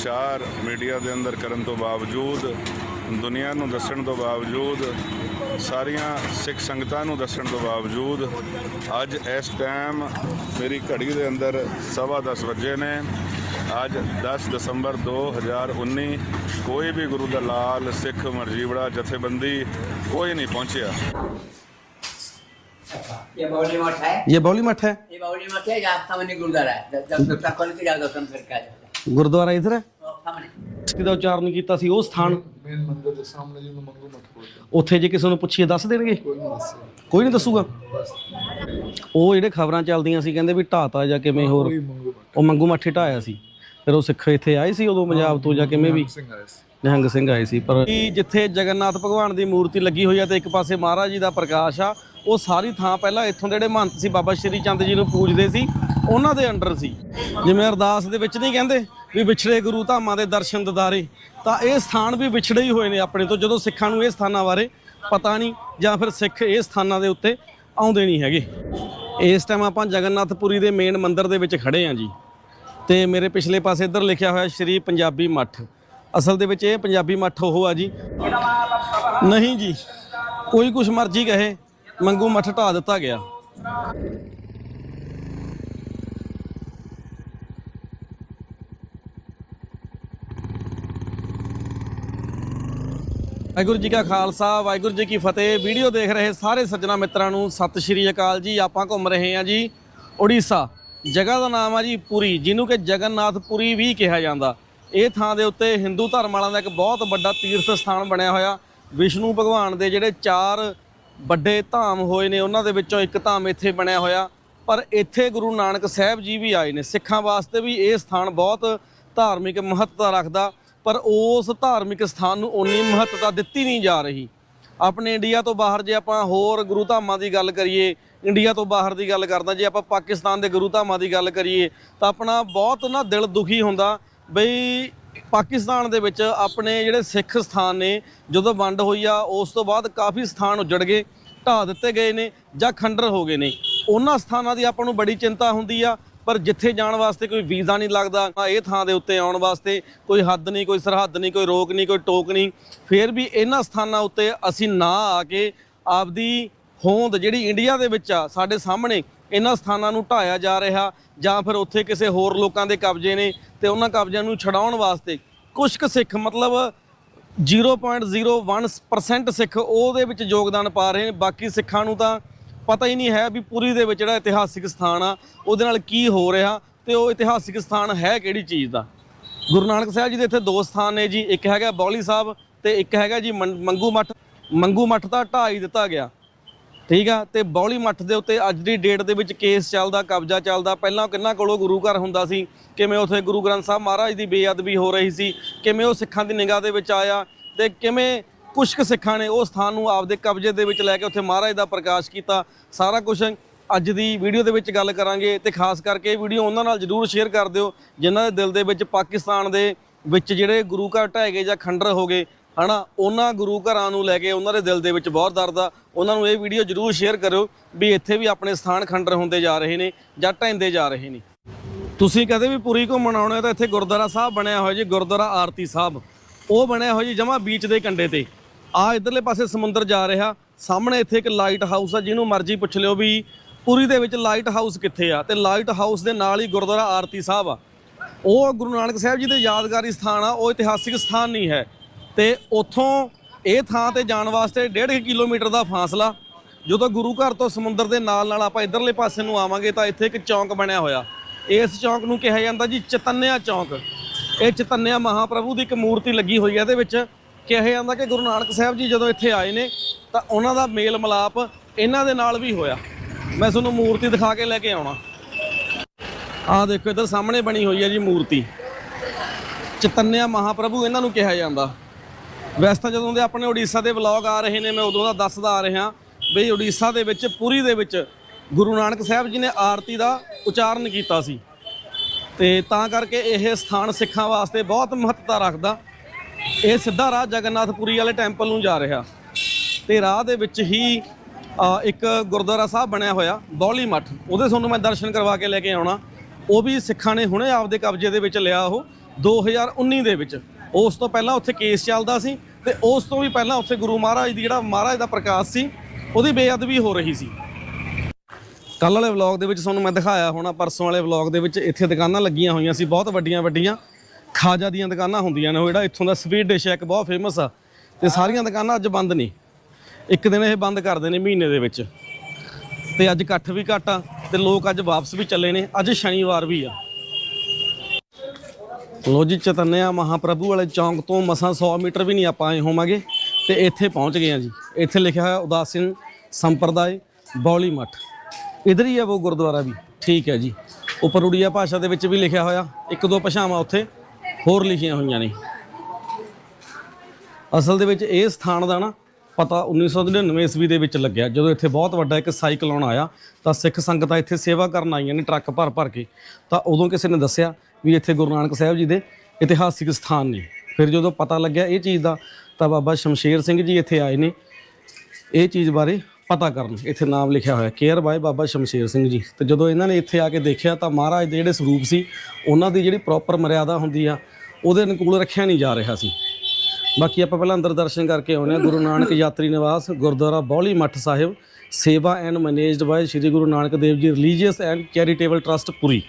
ਪ੍ਰਚਾਰ ਮੀਡੀਆ ਦੇ ਅੰਦਰ ਕਰਨ ਤੋਂ ਬਾਵਜੂਦ, ਦੁਨੀਆ ਨੂੰ ਦੱਸਣ ਤੋਂ ਬਾਵਜੂਦ, ਸਾਰੀਆਂ ਸਿੱਖ ਸੰਗਤਾਂ ਨੂੰ ਦੱਸਣ ਤੋਂ ਬਾਵਜੂਦ, ਅੱਜ ਇਸ ਟਾਈਮ ਮੇਰੀ ਘੜੀ ਦੇ ਅੰਦਰ ਸਵਾ ਦਸ ਵਜੇ ਨੇ। ਅੱਜ 10 ਦਸੰਬਰ 2019 ਕੋਈ ਵੀ ਗੁਰੂ ਦਾ ਲਾਲ ਸਿੱਖ, ਮਰਜੀਵੜਾ, ਜਥੇਬੰਦੀ ਕੋਈ ਨਹੀਂ ਪਹੁੰਚਿਆ। ये बावली मठ है ये बौली मठ है ये बावली मठ है यहाँ सामने गुरुद्वारा है जब जब तक खोल के जाओ दर्शन करके आ जाओ ਗੁਰਦੁਆਰਾ ਇਧਰ ਹੈ तो सामने ਕਿਦਾ ਉਚਾਰਨ ਕੀਤਾ ਸੀ ਉਹ ਸਥਾਨ ਮੇਨ ਮੰਦਿਰ ਦੇ ਸਾਹਮਣੇ ਜਿਹਨੂੰ ਮੰਗੂ ਮੱਠ ਬੋਲਦੇ ਆ। ਉੱਥੇ ਜੇ ਕਿਸੇ ਨੂੰ ਪੁੱਛੀਏ ਦੱਸ ਦੇਣਗੇ ਕੋਈ ਨਹੀਂ ਦੱਸਿਆ ਕੋਈ ਨਹੀਂ ਦੱਸੂਗਾ ਉਹ ਜਿਹੜੇ ਖਬਰਾਂ ਚੱਲਦੀਆਂ ਸੀ ਕਹਿੰਦੇ ਵੀ ਢਾਤਾ ਜਾਂ ਕਿਵੇਂ ਹੋਰ ਕੋਈ ਮੰਗੂ ਮੱਠ ਉਹ ਮੰਗੂ ਮੱਠੇ ਢਾਇਆ ਸੀ ਫਿਰ ਉਹ ਸਿੱਖ ਇੱਥੇ ਆਏ ਸੀ ਉਦੋਂ ਪੰਜਾਬ ਤੋਂ ਜਾਂ ਕਿਵੇਂ ਵੀ ਸਿੰਘ ਆਏ ਸੀ ਨਿਹੰਗ ਸਿੰਘ ਆਏ ਸੀ, ਪਰ ਕੀ ਜਿੱਥੇ ਜਗਨਨਾਥ ਭਗਵਾਨ ਦੀ ਮੂਰਤੀ ਲੱਗੀ ਹੋਈ ਆ ਤੇ ਇੱਕ ਪਾਸੇ ਮਹਾਰਾਜ ਜੀ ਦਾ ਪ੍ਰਕਾਸ਼ ਆ, ਉਹ ਸਾਰੀ ਥਾਂ ਪਹਿਲਾਂ ਇੱਥੋਂ ਦੇ ਜਿਹੜੇ ਮਹੰਤ ਸੀ, ਬਾਬਾ ਸ਼੍ਰੀ ਚੰਦ ਜੀ ਨੂੰ ਪੂਜਦੇ ਸੀ, ਉਹਨਾਂ ਦੇ ਅੰਡਰ ਸੀ। ਜਿਵੇਂ ਅਰਦਾਸ ਦੇ ਵਿੱਚ ਨਹੀਂ ਕਹਿੰਦੇ ਵੀ ਵਿਛੜੇ ਗੁਰੂ ਧਾਮਾਂ ਦੇ ਦਰਸ਼ਨ ਦਿਦਾਰੇ, ਤਾਂ ਇਹ ਸਥਾਨ ਵੀ ਵਿਛੜੇ ਹੀ ਹੋਏ ਨੇ ਆਪਣੇ ਤੋਂ, ਜਦੋਂ ਸਿੱਖਾਂ ਨੂੰ ਇਹ ਸਥਾਨਾਂ ਬਾਰੇ ਪਤਾ ਨਹੀਂ, ਜਾਂ ਫਿਰ ਸਿੱਖ ਇਹ ਸਥਾਨਾਂ ਦੇ ਉੱਤੇ ਆਉਂਦੇ ਨਹੀਂ ਹੈਗੇ। ਇਸ ਟਾਈਮ ਆਪਾਂ ਜਗਨਨਾਥਪੁਰੀ ਦੇ ਮੇਨ ਮੰਦਿਰ ਦੇ ਵਿੱਚ ਖੜੇ ਆਂ ਜੀ। ਤੇ ਮੇਰੇ ਪਿਛਲੇ ਪਾਸੇ ਇੱਧਰ ਲਿਖਿਆ ਹੋਇਆ ਸ਼੍ਰੀ ਪੰਜਾਬੀ ਮੱਠ। ਅਸਲ ਦੇ ਵਿੱਚ ਇਹ ਪੰਜਾਬੀ ਮੱਠ ਉਹ ਆ ਜੀ। ਨਹੀਂ ਜੀ, ਕੋਈ ਕੁਛ ਮਰਜ਼ੀ ਕਹੇ, ਮੰਗੂ ਮੱਠ ਢਾ ਦਿੱਤਾ ਗਿਆ। ਵਾਹਿਗੁਰੂ ਜੀ ਕਾ ਖਾਲਸਾ, ਵਾਹਿਗੁਰੂ ਜੀ ਕੀ ਫਤਿਹ। ਵੀਡੀਓ ਦੇਖ ਰਹੇ ਸਾਰੇ ਸੱਜਣਾ ਮਿੱਤਰਾਂ ਨੂੰ ਸਤਿ ਸ਼੍ਰੀ ਅਕਾਲ ਜੀ। ਆਪਾਂ ਘੁੰਮ ਰਹੇ ਹਾਂ ਜੀ, ਉੜੀਸਾ। ਜਗ੍ਹਾ ਦਾ ਨਾਮ ਆ ਜੀ ਪੁਰੀ, ਜਿਹਨੂੰ ਕਿ ਜਗਨਨਾਥ ਪੁਰੀ ਵੀ ਕਿਹਾ ਜਾਂਦਾ। ਇਹ ਥਾਂ ਦੇ ਉੱਤੇ ਹਿੰਦੂ ਧਰਮ ਵਾਲਿਆਂ ਦਾ ਇੱਕ ਬਹੁਤ ਵੱਡਾ ਤੀਰਥ ਸਥਾਨ ਬਣਿਆ ਹੋਇਆ। ਵਿਸ਼ਨੂੰ ਭਗਵਾਨ ਦੇ ਜਿਹੜੇ ਚਾਰ ਵੱਡੇ ਧਾਮ ਹੋਏ ਨੇ, ਉਹਨਾਂ ਦੇ ਵਿੱਚੋਂ ਇੱਕ ਧਾਮ ਇੱਥੇ ਬਣਿਆ ਹੋਇਆ। ਪਰ ਇੱਥੇ ਗੁਰੂ ਨਾਨਕ ਸਾਹਿਬ ਜੀ ਵੀ ਆਏ ਨੇ। ਸਿੱਖਾਂ ਵਾਸਤੇ ਵੀ ਇਹ ਸਥਾਨ ਬਹੁਤ ਧਾਰਮਿਕ ਮਹੱਤਤਾ ਰੱਖਦਾ, ਪਰ ਉਸ ਧਾਰਮਿਕ ਸਥਾਨ ਨੂੰ ਓਨੀ ਮਹੱਤਤਾ ਦਿੱਤੀ ਨਹੀਂ ਜਾ ਰਹੀ। ਆਪਣੇ ਇੰਡੀਆ ਤੋਂ ਬਾਹਰ ਜੇ ਆਪਾਂ ਹੋਰ ਗੁਰੂ ਧਾਮਾਂ ਦੀ ਗੱਲ ਕਰੀਏ, ਇੰਡੀਆ ਤੋਂ ਬਾਹਰ ਦੀ ਗੱਲ ਕਰਦਾ, ਜੇ ਆਪਾਂ ਪਾਕਿਸਤਾਨ ਦੇ ਗੁਰੂ ਧਾਮਾਂ ਦੀ ਗੱਲ ਕਰੀਏ, ਤਾਂ ਆਪਣਾ ਬਹੁਤ ਨਾ ਦਿਲ ਦੁਖੀ ਹੁੰਦਾ ਬਈ ਪਾਕਿਸਤਾਨ ਦੇ ਵਿੱਚ ਆਪਣੇ ਜਿਹੜੇ ਸਿੱਖ ਸਥਾਨ ਨੇ, ਜਦੋਂ ਵੰਡ ਹੋਈ ਆ, ਉਸ ਤੋਂ ਬਾਅਦ ਕਾਫੀ ਸਥਾਨ ਉਜੜ ਗਏ, ਢਾਹ ਦਿੱਤੇ ਗਏ ਨੇ ਜਾਂ ਖੰਡਰ ਹੋ ਗਏ ਨੇ। ਉਹਨਾਂ ਸਥਾਨਾਂ ਦੀ ਆਪਾਂ ਨੂੰ ਬੜੀ ਚਿੰਤਾ ਹੁੰਦੀ ਆ, ਪਰ ਜਿੱਥੇ ਜਾਣ ਵਾਸਤੇ ਕੋਈ ਵੀਜ਼ਾ ਨਹੀਂ ਲੱਗਦਾ ਇਹ ਥਾਂ ਦੇ ਉੱਤੇ ਆਉਣ ਵਾਸਤੇ ਕੋਈ ਹੱਦ ਨਹੀਂ, ਕੋਈ ਸਰਹੱਦ ਨਹੀਂ, ਕੋਈ ਰੋਕ ਨਹੀਂ, ਕੋਈ ਟੋਕ ਨਹੀਂ। ਫਿਰ ਵੀ ਇਹਨਾਂ ਸਥਾਨਾਂ ਉੱਤੇ ਅਸੀਂ ਨਾ ਆ ਕੇ ਆਪਦੀ ਹੋਂਦ ਜਿਹੜੀ ਇੰਡੀਆ ਦੇ ਵਿੱਚ ਆ, ਸਾਡੇ ਸਾਹਮਣੇ ਇਹਨਾਂ ਸਥਾਨਾਂ ਨੂੰ ਢਾਇਆ ਜਾ ਰਿਹਾ ਜਾਂ ਫਿਰ ਉੱਥੇ ਕਿਸੇ ਹੋਰ ਲੋਕਾਂ ਦੇ ਕਬਜ਼ੇ ਨੇ ਤੇ ਉਹਨਾਂ ਕਬਜ਼ਿਆਂ ਨੂੰ ਛਡਾਉਣ ਵਾਸਤੇ ਕੁਝ ਕੁ ਸਿੱਖ, ਮਤਲਬ 0.01% ਸਿੱਖ ਉਹਦੇ ਵਿੱਚ ਯੋਗਦਾਨ ਪਾ ਰਹੇ ਨੇ। ਬਾਕੀ ਸਿੱਖਾਂ ਨੂੰ ਤਾਂ ਪਤਾ ਹੀ ਨਹੀਂ ਹੈ ਵੀ ਪੁਰੀ ਦੇ ਵਿੱਚ ਜਿਹੜਾ ਇਤਿਹਾਸਿਕ ਸਥਾਨ ਆ, ਉਹਦੇ ਨਾਲ ਕੀ ਹੋ ਰਿਹਾ ਤੇ ਉਹ ਇਤਿਹਾਸਿਕ ਸਥਾਨ ਹੈ ਕਿਹੜੀ ਚੀਜ਼ ਦਾ? ਗੁਰੂ ਨਾਨਕ ਸਾਹਿਬ ਜੀ ਦੇ ਇੱਥੇ ਦੋ ਸਥਾਨ ਨੇ ਜੀ, ਇੱਕ ਹੈਗਾ ਬੌਲੀ ਸਾਹਿਬ ਤੇ ਇੱਕ ਹੈਗਾ ਜੀ ਮੰਗੂ ਮੱਠ ਮੰਗੂ ਮੱਠ ਦਾ ਢਾਈ ਦਿੱਤਾ ਗਿਆ। ਠੀਕ ਆ, ਤੇ ਬੌਲੀ ਮੱਠ ਦੇ ਉੱਤੇ ਅੱਜ ਦੀ ਡੇਟ ਦੇ ਵਿੱਚ ਕੇਸ ਚੱਲਦਾ, ਕਬਜ਼ਾ ਚੱਲਦਾ। ਪਹਿਲਾਂ ਕਿੰਨਾ ਕੋਲੋਂ ਗੁਰੂ ਘਰ ਹੁੰਦਾ ਸੀ? ਕਿਵੇਂ ਉੱਥੇ ਗੁਰੂ ਗ੍ਰੰਥ ਸਾਹਿਬ ਮਹਾਰਾਜ ਦੀ ਬੇਅਦਬੀ ਹੋ ਰਹੀ ਸੀ? ਕਿਵੇਂ ਉਹ ਸਿੱਖਾਂ ਦੀ ਨਿਗਾਹ ਦੇ ਵਿੱਚ ਆਇਆ? ਤੇ ਕਿਵੇਂ ਕੁਝ ਕੁ ਸਿੱਖਾਂ ਨੇ ਉਹ ਸਥਾਨ ਨੂੰ ਆਪਦੇ ਕਬਜ਼ੇ ਦੇ ਵਿੱਚ ਲੈ ਕੇ ਉੱਥੇ ਮਹਾਰਾਜ ਦਾ ਪ੍ਰਕਾਸ਼ ਕੀਤਾ? ਸਾਰਾ ਕੁਝ ਅੱਜ ਦੀ ਵੀਡੀਓ ਦੇ ਵਿੱਚ ਗੱਲ ਕਰਾਂਗੇ ਤੇ ਖਾਸ ਕਰਕੇ ਇਹ ਵੀਡੀਓ ਉਹਨਾਂ ਨਾਲ ਜਰੂਰ ਸ਼ੇਅਰ ਕਰ ਦਿਓ, ਜਿਨ੍ਹਾਂ ਦੇ ਦਿਲ ਦੇ ਵਿੱਚ ਪਾਕਿਸਤਾਨ ਦੇ ਵਿੱਚ ਜਿਹੜੇ ਗੁਰੂ ਘਰ ਢਹਿ ਗਏ ਜਾਂ ਖੰਡਰ ਹੋ ਗਏ ਹਨਾ, ਉਹਨਾਂ ਗੁਰੂ ਘਰਾਂ ਨੂੰ ਲੈ ਕੇ ਉਹਨਾਂ ਦੇ ਦਿਲ ਦੇ ਵਿੱਚ ਬਹੁਤ ਦਰਦ ਆ। ਉਹਨਾਂ ਨੂੰ ਇਹ ਵੀਡੀਓ ਜਰੂਰ ਸ਼ੇਅਰ ਕਰਿਓ ਵੀ ਇੱਥੇ ਵੀ ਆਪਣੇ ਸਥਾਨ ਖੰਡਰ ਹੁੰਦੇ ਜਾ ਰਹੇ ਨੇ ਜਾਂ ਢਹਿੰਦੇ ਜਾ ਰਹੇ ਨੇ। ਤੁਸੀਂ ਕਦੇ ਵੀ ਪੁਰੀ ਘੁੰਮਣ ਆਉਣੇ ਤਾਂ ਇੱਥੇ ਗੁਰਦੁਆਰਾ ਸਾਹਿਬ ਬਣਿਆ ਹੋਇਆ ਜੀ, ਗੁਰਦੁਆਰਾ ਆਰਤੀ ਸਾਹਿਬ। ਉਹ ਬਣਿਆ ਹੋਇਆ ਜੀ ਜਮਾ ਬੀਚ ਦੇ ਕੰਢੇ ਤੇ। ਆ ਇਧਰਲੇ ਪਾਸੇ ਸਮੁੰਦਰ ਜਾ ਰਿਹਾ, ਸਾਹਮਣੇ ਇੱਥੇ ਇੱਕ ਲਾਈਟ ਹਾਊਸ ਆ, ਜਿਹਨੂੰ ਮਰਜ਼ੀ ਪੁੱਛ ਲਿਓ ਵੀ ਪੁਰੀ ਦੇ ਵਿੱਚ ਲਾਈਟ ਹਾਊਸ ਕਿੱਥੇ ਆ? ਤੇ ਲਾਈਟ ਹਾਊਸ ਦੇ ਨਾਲ ਹੀ ਗੁਰਦੁਆਰਾ ਆਰਤੀ ਸਾਹਿਬ ਆ। ਉਹ ਗੁਰੂ ਨਾਨਕ ਸਾਹਿਬ ਜੀ ਦੇ ਯਾਦਗਾਰੀ ਸਥਾਨ ਆ, ਉਹ ਇਤਿਹਾਸਿਕ ਸਥਾਨ ਨਹੀਂ ਹੈ। ਤੇ ਉੱਥੋਂ ਇਹ ਥਾਂ ਤੇ ਜਾਣ ਵਾਸਤੇ 1.5 ਕਿਲੋਮੀਟਰ ਦਾ ਫਾਸਲਾ। ਜਦੋਂ ਗੁਰੂ ਘਰ ਤੋਂ ਸਮੁੰਦਰ ਦੇ ਨਾਲ ਨਾਲ ਆਪਾਂ ਇਧਰਲੇ ਪਾਸੇ ਨੂੰ ਆਵਾਂਗੇ ਤਾਂ ਇੱਥੇ ਇੱਕ ਚੌਂਕ ਬਣਿਆ ਹੋਇਆ। ਇਸ ਚੌਂਕ ਨੂੰ ਕਿਹਾ ਜਾਂਦਾ ਜੀ ਚਤੰਨਿਆ ਚੌਂਕ। ਇਹ ਚਤੰਨਿਆ ਮਹਾਪ੍ਰਭੂ ਦੀ ਇੱਕ ਮੂਰਤੀ ਲੱਗੀ ਹੋਈ ਹੈ ਇਹਦੇ ਵਿੱਚ। ਕਿਹਾ ਜਾਂਦਾ ਕਿ ਗੁਰੂ ਨਾਨਕ ਸਾਹਿਬ ਜੀ ਜਦੋਂ ਇੱਥੇ ਆਏ ਨੇ ਤਾਂ ਉਹਨਾਂ ਦਾ ਮੇਲ ਮਲਾਪ ਇਹਨਾਂ ਦੇ ਨਾਲ ਵੀ ਹੋਇਆ। ਮੈਂ ਤੁਹਾਨੂੰ ਮੂਰਤੀ ਦਿਖਾ ਕੇ ਲੈ ਕੇ ਆਉਣਾ। ਆਹ ਦੇਖੋ ਇੱਧਰ ਸਾਹਮਣੇ ਬਣੀ ਹੋਈ ਹੈ ਜੀ ਮੂਰਤੀ। ਚਤੰਨਿਆ ਮਹਾਪ੍ਰਭੂ ਇਹਨਾਂ ਨੂੰ ਕਿਹਾ ਜਾਂਦਾ। ਵੈਸੇ ਤਾਂ ਜਦੋਂ ਦੇ ਆਪਣੇ ਉੜੀਸਾ ਦੇ ਵਲੌਗ ਆ ਰਹੇ ਨੇ, ਮੈਂ ਉਦੋਂ ਦਾ ਦੱਸਦਾ ਆ ਰਿਹਾ ਬਈ ਉੜੀਸਾ ਦੇ ਵਿੱਚ, ਪੁਰੀ ਦੇ ਵਿੱਚ ਗੁਰੂ ਨਾਨਕ ਸਾਹਿਬ ਜੀ ਨੇ ਆਰਤੀ ਦਾ ਉਚਾਰਨ ਕੀਤਾ ਸੀ। ਤੇ ਤਾਂ ਕਰਕੇ ਇਹ ਸਥਾਨ ਸਿੱਖਾਂ ਵਾਸਤੇ ਬਹੁਤ ਮਹੱਤਤਾ ਰੱਖਦਾ। ਇਹ ਸਿੱਧਾ ਰਾਹ ਜਗਨਨਾਥਪੁਰੀ ਵਾਲੇ ਟੈਂਪਲ ਨੂੰ ਜਾ ਰਿਹਾ। ਤੇ ਰਾਹ ਦੇ ਵਿੱਚ ਹੀ ਇੱਕ ਗੁਰਦੁਆਰਾ ਸਾਹਿਬ ਬਣਿਆ ਹੋਇਆ, ਬੌਲੀ ਮੱਠ। ਉਹਦੇ ਤੁਹਾਨੂੰ ਮੈਂ ਦਰਸ਼ਨ ਕਰਵਾ ਕੇ ਲੈ ਕੇ ਆਉਣਾ। ਉਹ ਵੀ ਸਿੱਖਾਂ ਨੇ ਹੁਣੇ ਆਪਦੇ ਕਬਜ਼ੇ ਦੇ ਵਿੱਚ ਲਿਆ ਉਹ 2019 ਦੇ ਵਿੱਚ। ਉਸ ਤੋਂ ਪਹਿਲਾਂ ਉੱਥੇ ਕੇਸ ਚੱਲਦਾ ਸੀ ਤੇ ਉਸ ਤੋਂ ਵੀ ਪਹਿਲਾਂ ਉੱਥੇ ਗੁਰੂ ਮਹਾਰਾਜ ਦੀ ਜਿਹੜਾ ਮਹਾਰਾਜ ਦਾ ਪ੍ਰਕਾਸ਼ ਸੀ, ਉਹਦੀ ਬੇਅਦਬੀ ਹੋ ਰਹੀ ਸੀ। ਕੱਲ ਵਾਲੇ ਵਲੌਗ ਦੇ ਵਿੱਚ ਤੁਹਾਨੂੰ ਮੈਂ ਦਿਖਾਇਆ ਹੋਣਾ, ਪਰਸੋਂ ਵਾਲੇ ਵਲੌਗ ਦੇ ਵਿੱਚ ਇੱਥੇ ਦੁਕਾਨਾਂ ਲੱਗੀਆਂ ਹੋਈਆਂ ਸੀ, ਬਹੁਤ ਵੱਡੀਆਂ ਵੱਡੀਆਂ। ਖਾਜਾ ਦੀਆਂ ਦੁਕਾਨਾਂ ਹੁੰਦੀਆਂ ਨੇ ਉਹ ਜਿਹੜਾ ਇੱਥੋਂ ਦਾ ਸਵੀਟ ਡਿਸ਼ ਹੈ, ਇੱਕ ਬਹੁਤ ਫੇਮਸ ਆ। ਤੇ ਸਾਰੀਆਂ ਦੁਕਾਨਾਂ ਅੱਜ ਬੰਦ ਨੇ। ਇੱਕ ਦਿਨ ਇਹ ਬੰਦ ਕਰਦੇ ਨੇ ਮਹੀਨੇ ਦੇ ਵਿੱਚ। ਤੇ ਅੱਜ ਇਕੱਠ ਵੀ ਘੱਟ ਆ ਤੇ ਲੋਕ ਅੱਜ ਵਾਪਸ ਵੀ ਚੱਲੇ ਨੇ। ਅੱਜ ਸ਼ਨੀਵਾਰ ਵੀ ਆ। ਲੋ ਜੀ ਚਤਨਿਆ ਮਹਾਪ੍ਰਭੂ ਵਾਲੇ ਚੌਂਕ ਤੋਂ ਮਸਾਂ 100 ਮੀਟਰ ਵੀ ਨਹੀਂ ਆਪਾਂ ਆਏ ਹੋਵਾਂਗੇ ਤੇ ਇੱਥੇ ਪਹੁੰਚ ਗਏ ਆ ਜੀ। ਇੱਥੇ ਲਿਖਿਆ ਹੋਇਆ ਉਦਾਸੀਨ ਸੰਪਰਦਾਇ ਬੌਲੀ ਮੱਠ। ਇਧਰ ਹੀ ਹੈ ਉਹ ਗੁਰਦੁਆਰਾ ਵੀ। ਠੀਕ ਹੈ ਜੀ। ਉੱਪਰ ਉੜੀਆ ਭਾਸ਼ਾ ਦੇ ਵਿੱਚ ਵੀ ਲਿਖਿਆ ਹੋਇਆ। ਇੱਕ ਦੋ ਭਾਸ਼ਾਵਾਂ ਉੱਥੇ ਹੋਰ ਲਿਖੀਆਂ ਹੋਈਆਂ ਨੇ। ਅਸਲ ਦੇ ਵਿੱਚ ਇਹ ਸਥਾਨ ਦਾ ਨਾ ਪਤਾ 1999 ਈਸਵੀ ਦੇ ਵਿੱਚ ਲੱਗਿਆ। ਜਦੋਂ ਇੱਥੇ ਬਹੁਤ ਵੱਡਾ ਇੱਕ ਸਾਈਕਲੋਨ ਆਇਆ ਤਾਂ ਸਿੱਖ ਸੰਗਤਾਂ ਇੱਥੇ ਸੇਵਾ ਕਰਨ ਆਈਆਂ ਨੇ, ਟਰੱਕ ਭਰ ਭਰ ਕੇ। ਤਾਂ ਉਦੋਂ ਕਿਸੇ ਨੇ ਦੱਸਿਆ ਵੀ ਇੱਥੇ ਗੁਰੂ ਨਾਨਕ ਸਾਹਿਬ ਜੀ ਦੇ ਇਤਿਹਾਸਿਕ ਸਥਾਨ ਨੇ। ਫਿਰ ਜਦੋਂ ਪਤਾ ਲੱਗਿਆ ਇਹ ਚੀਜ਼ ਦਾ, ਤਾਂ ਬਾਬਾ ਸ਼ਮਸ਼ੇਰ ਸਿੰਘ ਜੀ ਇੱਥੇ ਆਏ ਨੇ ਇਹ ਚੀਜ਼ ਬਾਰੇ ਪਤਾ ਕਰਨ। ਇੱਥੇ ਨਾਮ ਲਿਖਿਆ ਹੋਇਆ ਕੇਅਰ ਬਾਏ ਬਾਬਾ ਸ਼ਮਸ਼ੇਰ ਸਿੰਘ ਜੀ। ਤੇ ਜਦੋਂ ਇਹਨਾਂ ਨੇ ਇੱਥੇ ਆ ਕੇ ਦੇਖਿਆ, ਤਾਂ ਮਹਾਰਾਜ ਦੇ ਜਿਹੜੇ ਸਰੂਪ ਸੀ, ਉਹਨਾਂ ਦੀ ਜਿਹੜੀ ਪ੍ਰੋਪਰ ਮਰਿਆਦਾ ਹੁੰਦੀ ਆ, ਉਹਦੇ ਅਨੁਕੂਲ ਰੱਖਿਆ ਨਹੀਂ ਜਾ ਰਿਹਾ ਸੀ। ਬਾਕੀ ਆਪਾਂ ਪਹਿਲਾਂ ਅੰਦਰ ਦਰਸ਼ਨ ਕਰਕੇ ਆਉਨੇ ਆ ਗੁਰੂ ਨਾਨਕ ਯਾਤਰੀ ਨਿਵਾਸ, ਗੁਰਦੁਆਰਾ ਬੌਲੀ ਮੱਠ ਸਾਹਿਬ, ਸੇਵਾ and managed by Sri Guru Nanak Dev ji religious and charitable trust Puri.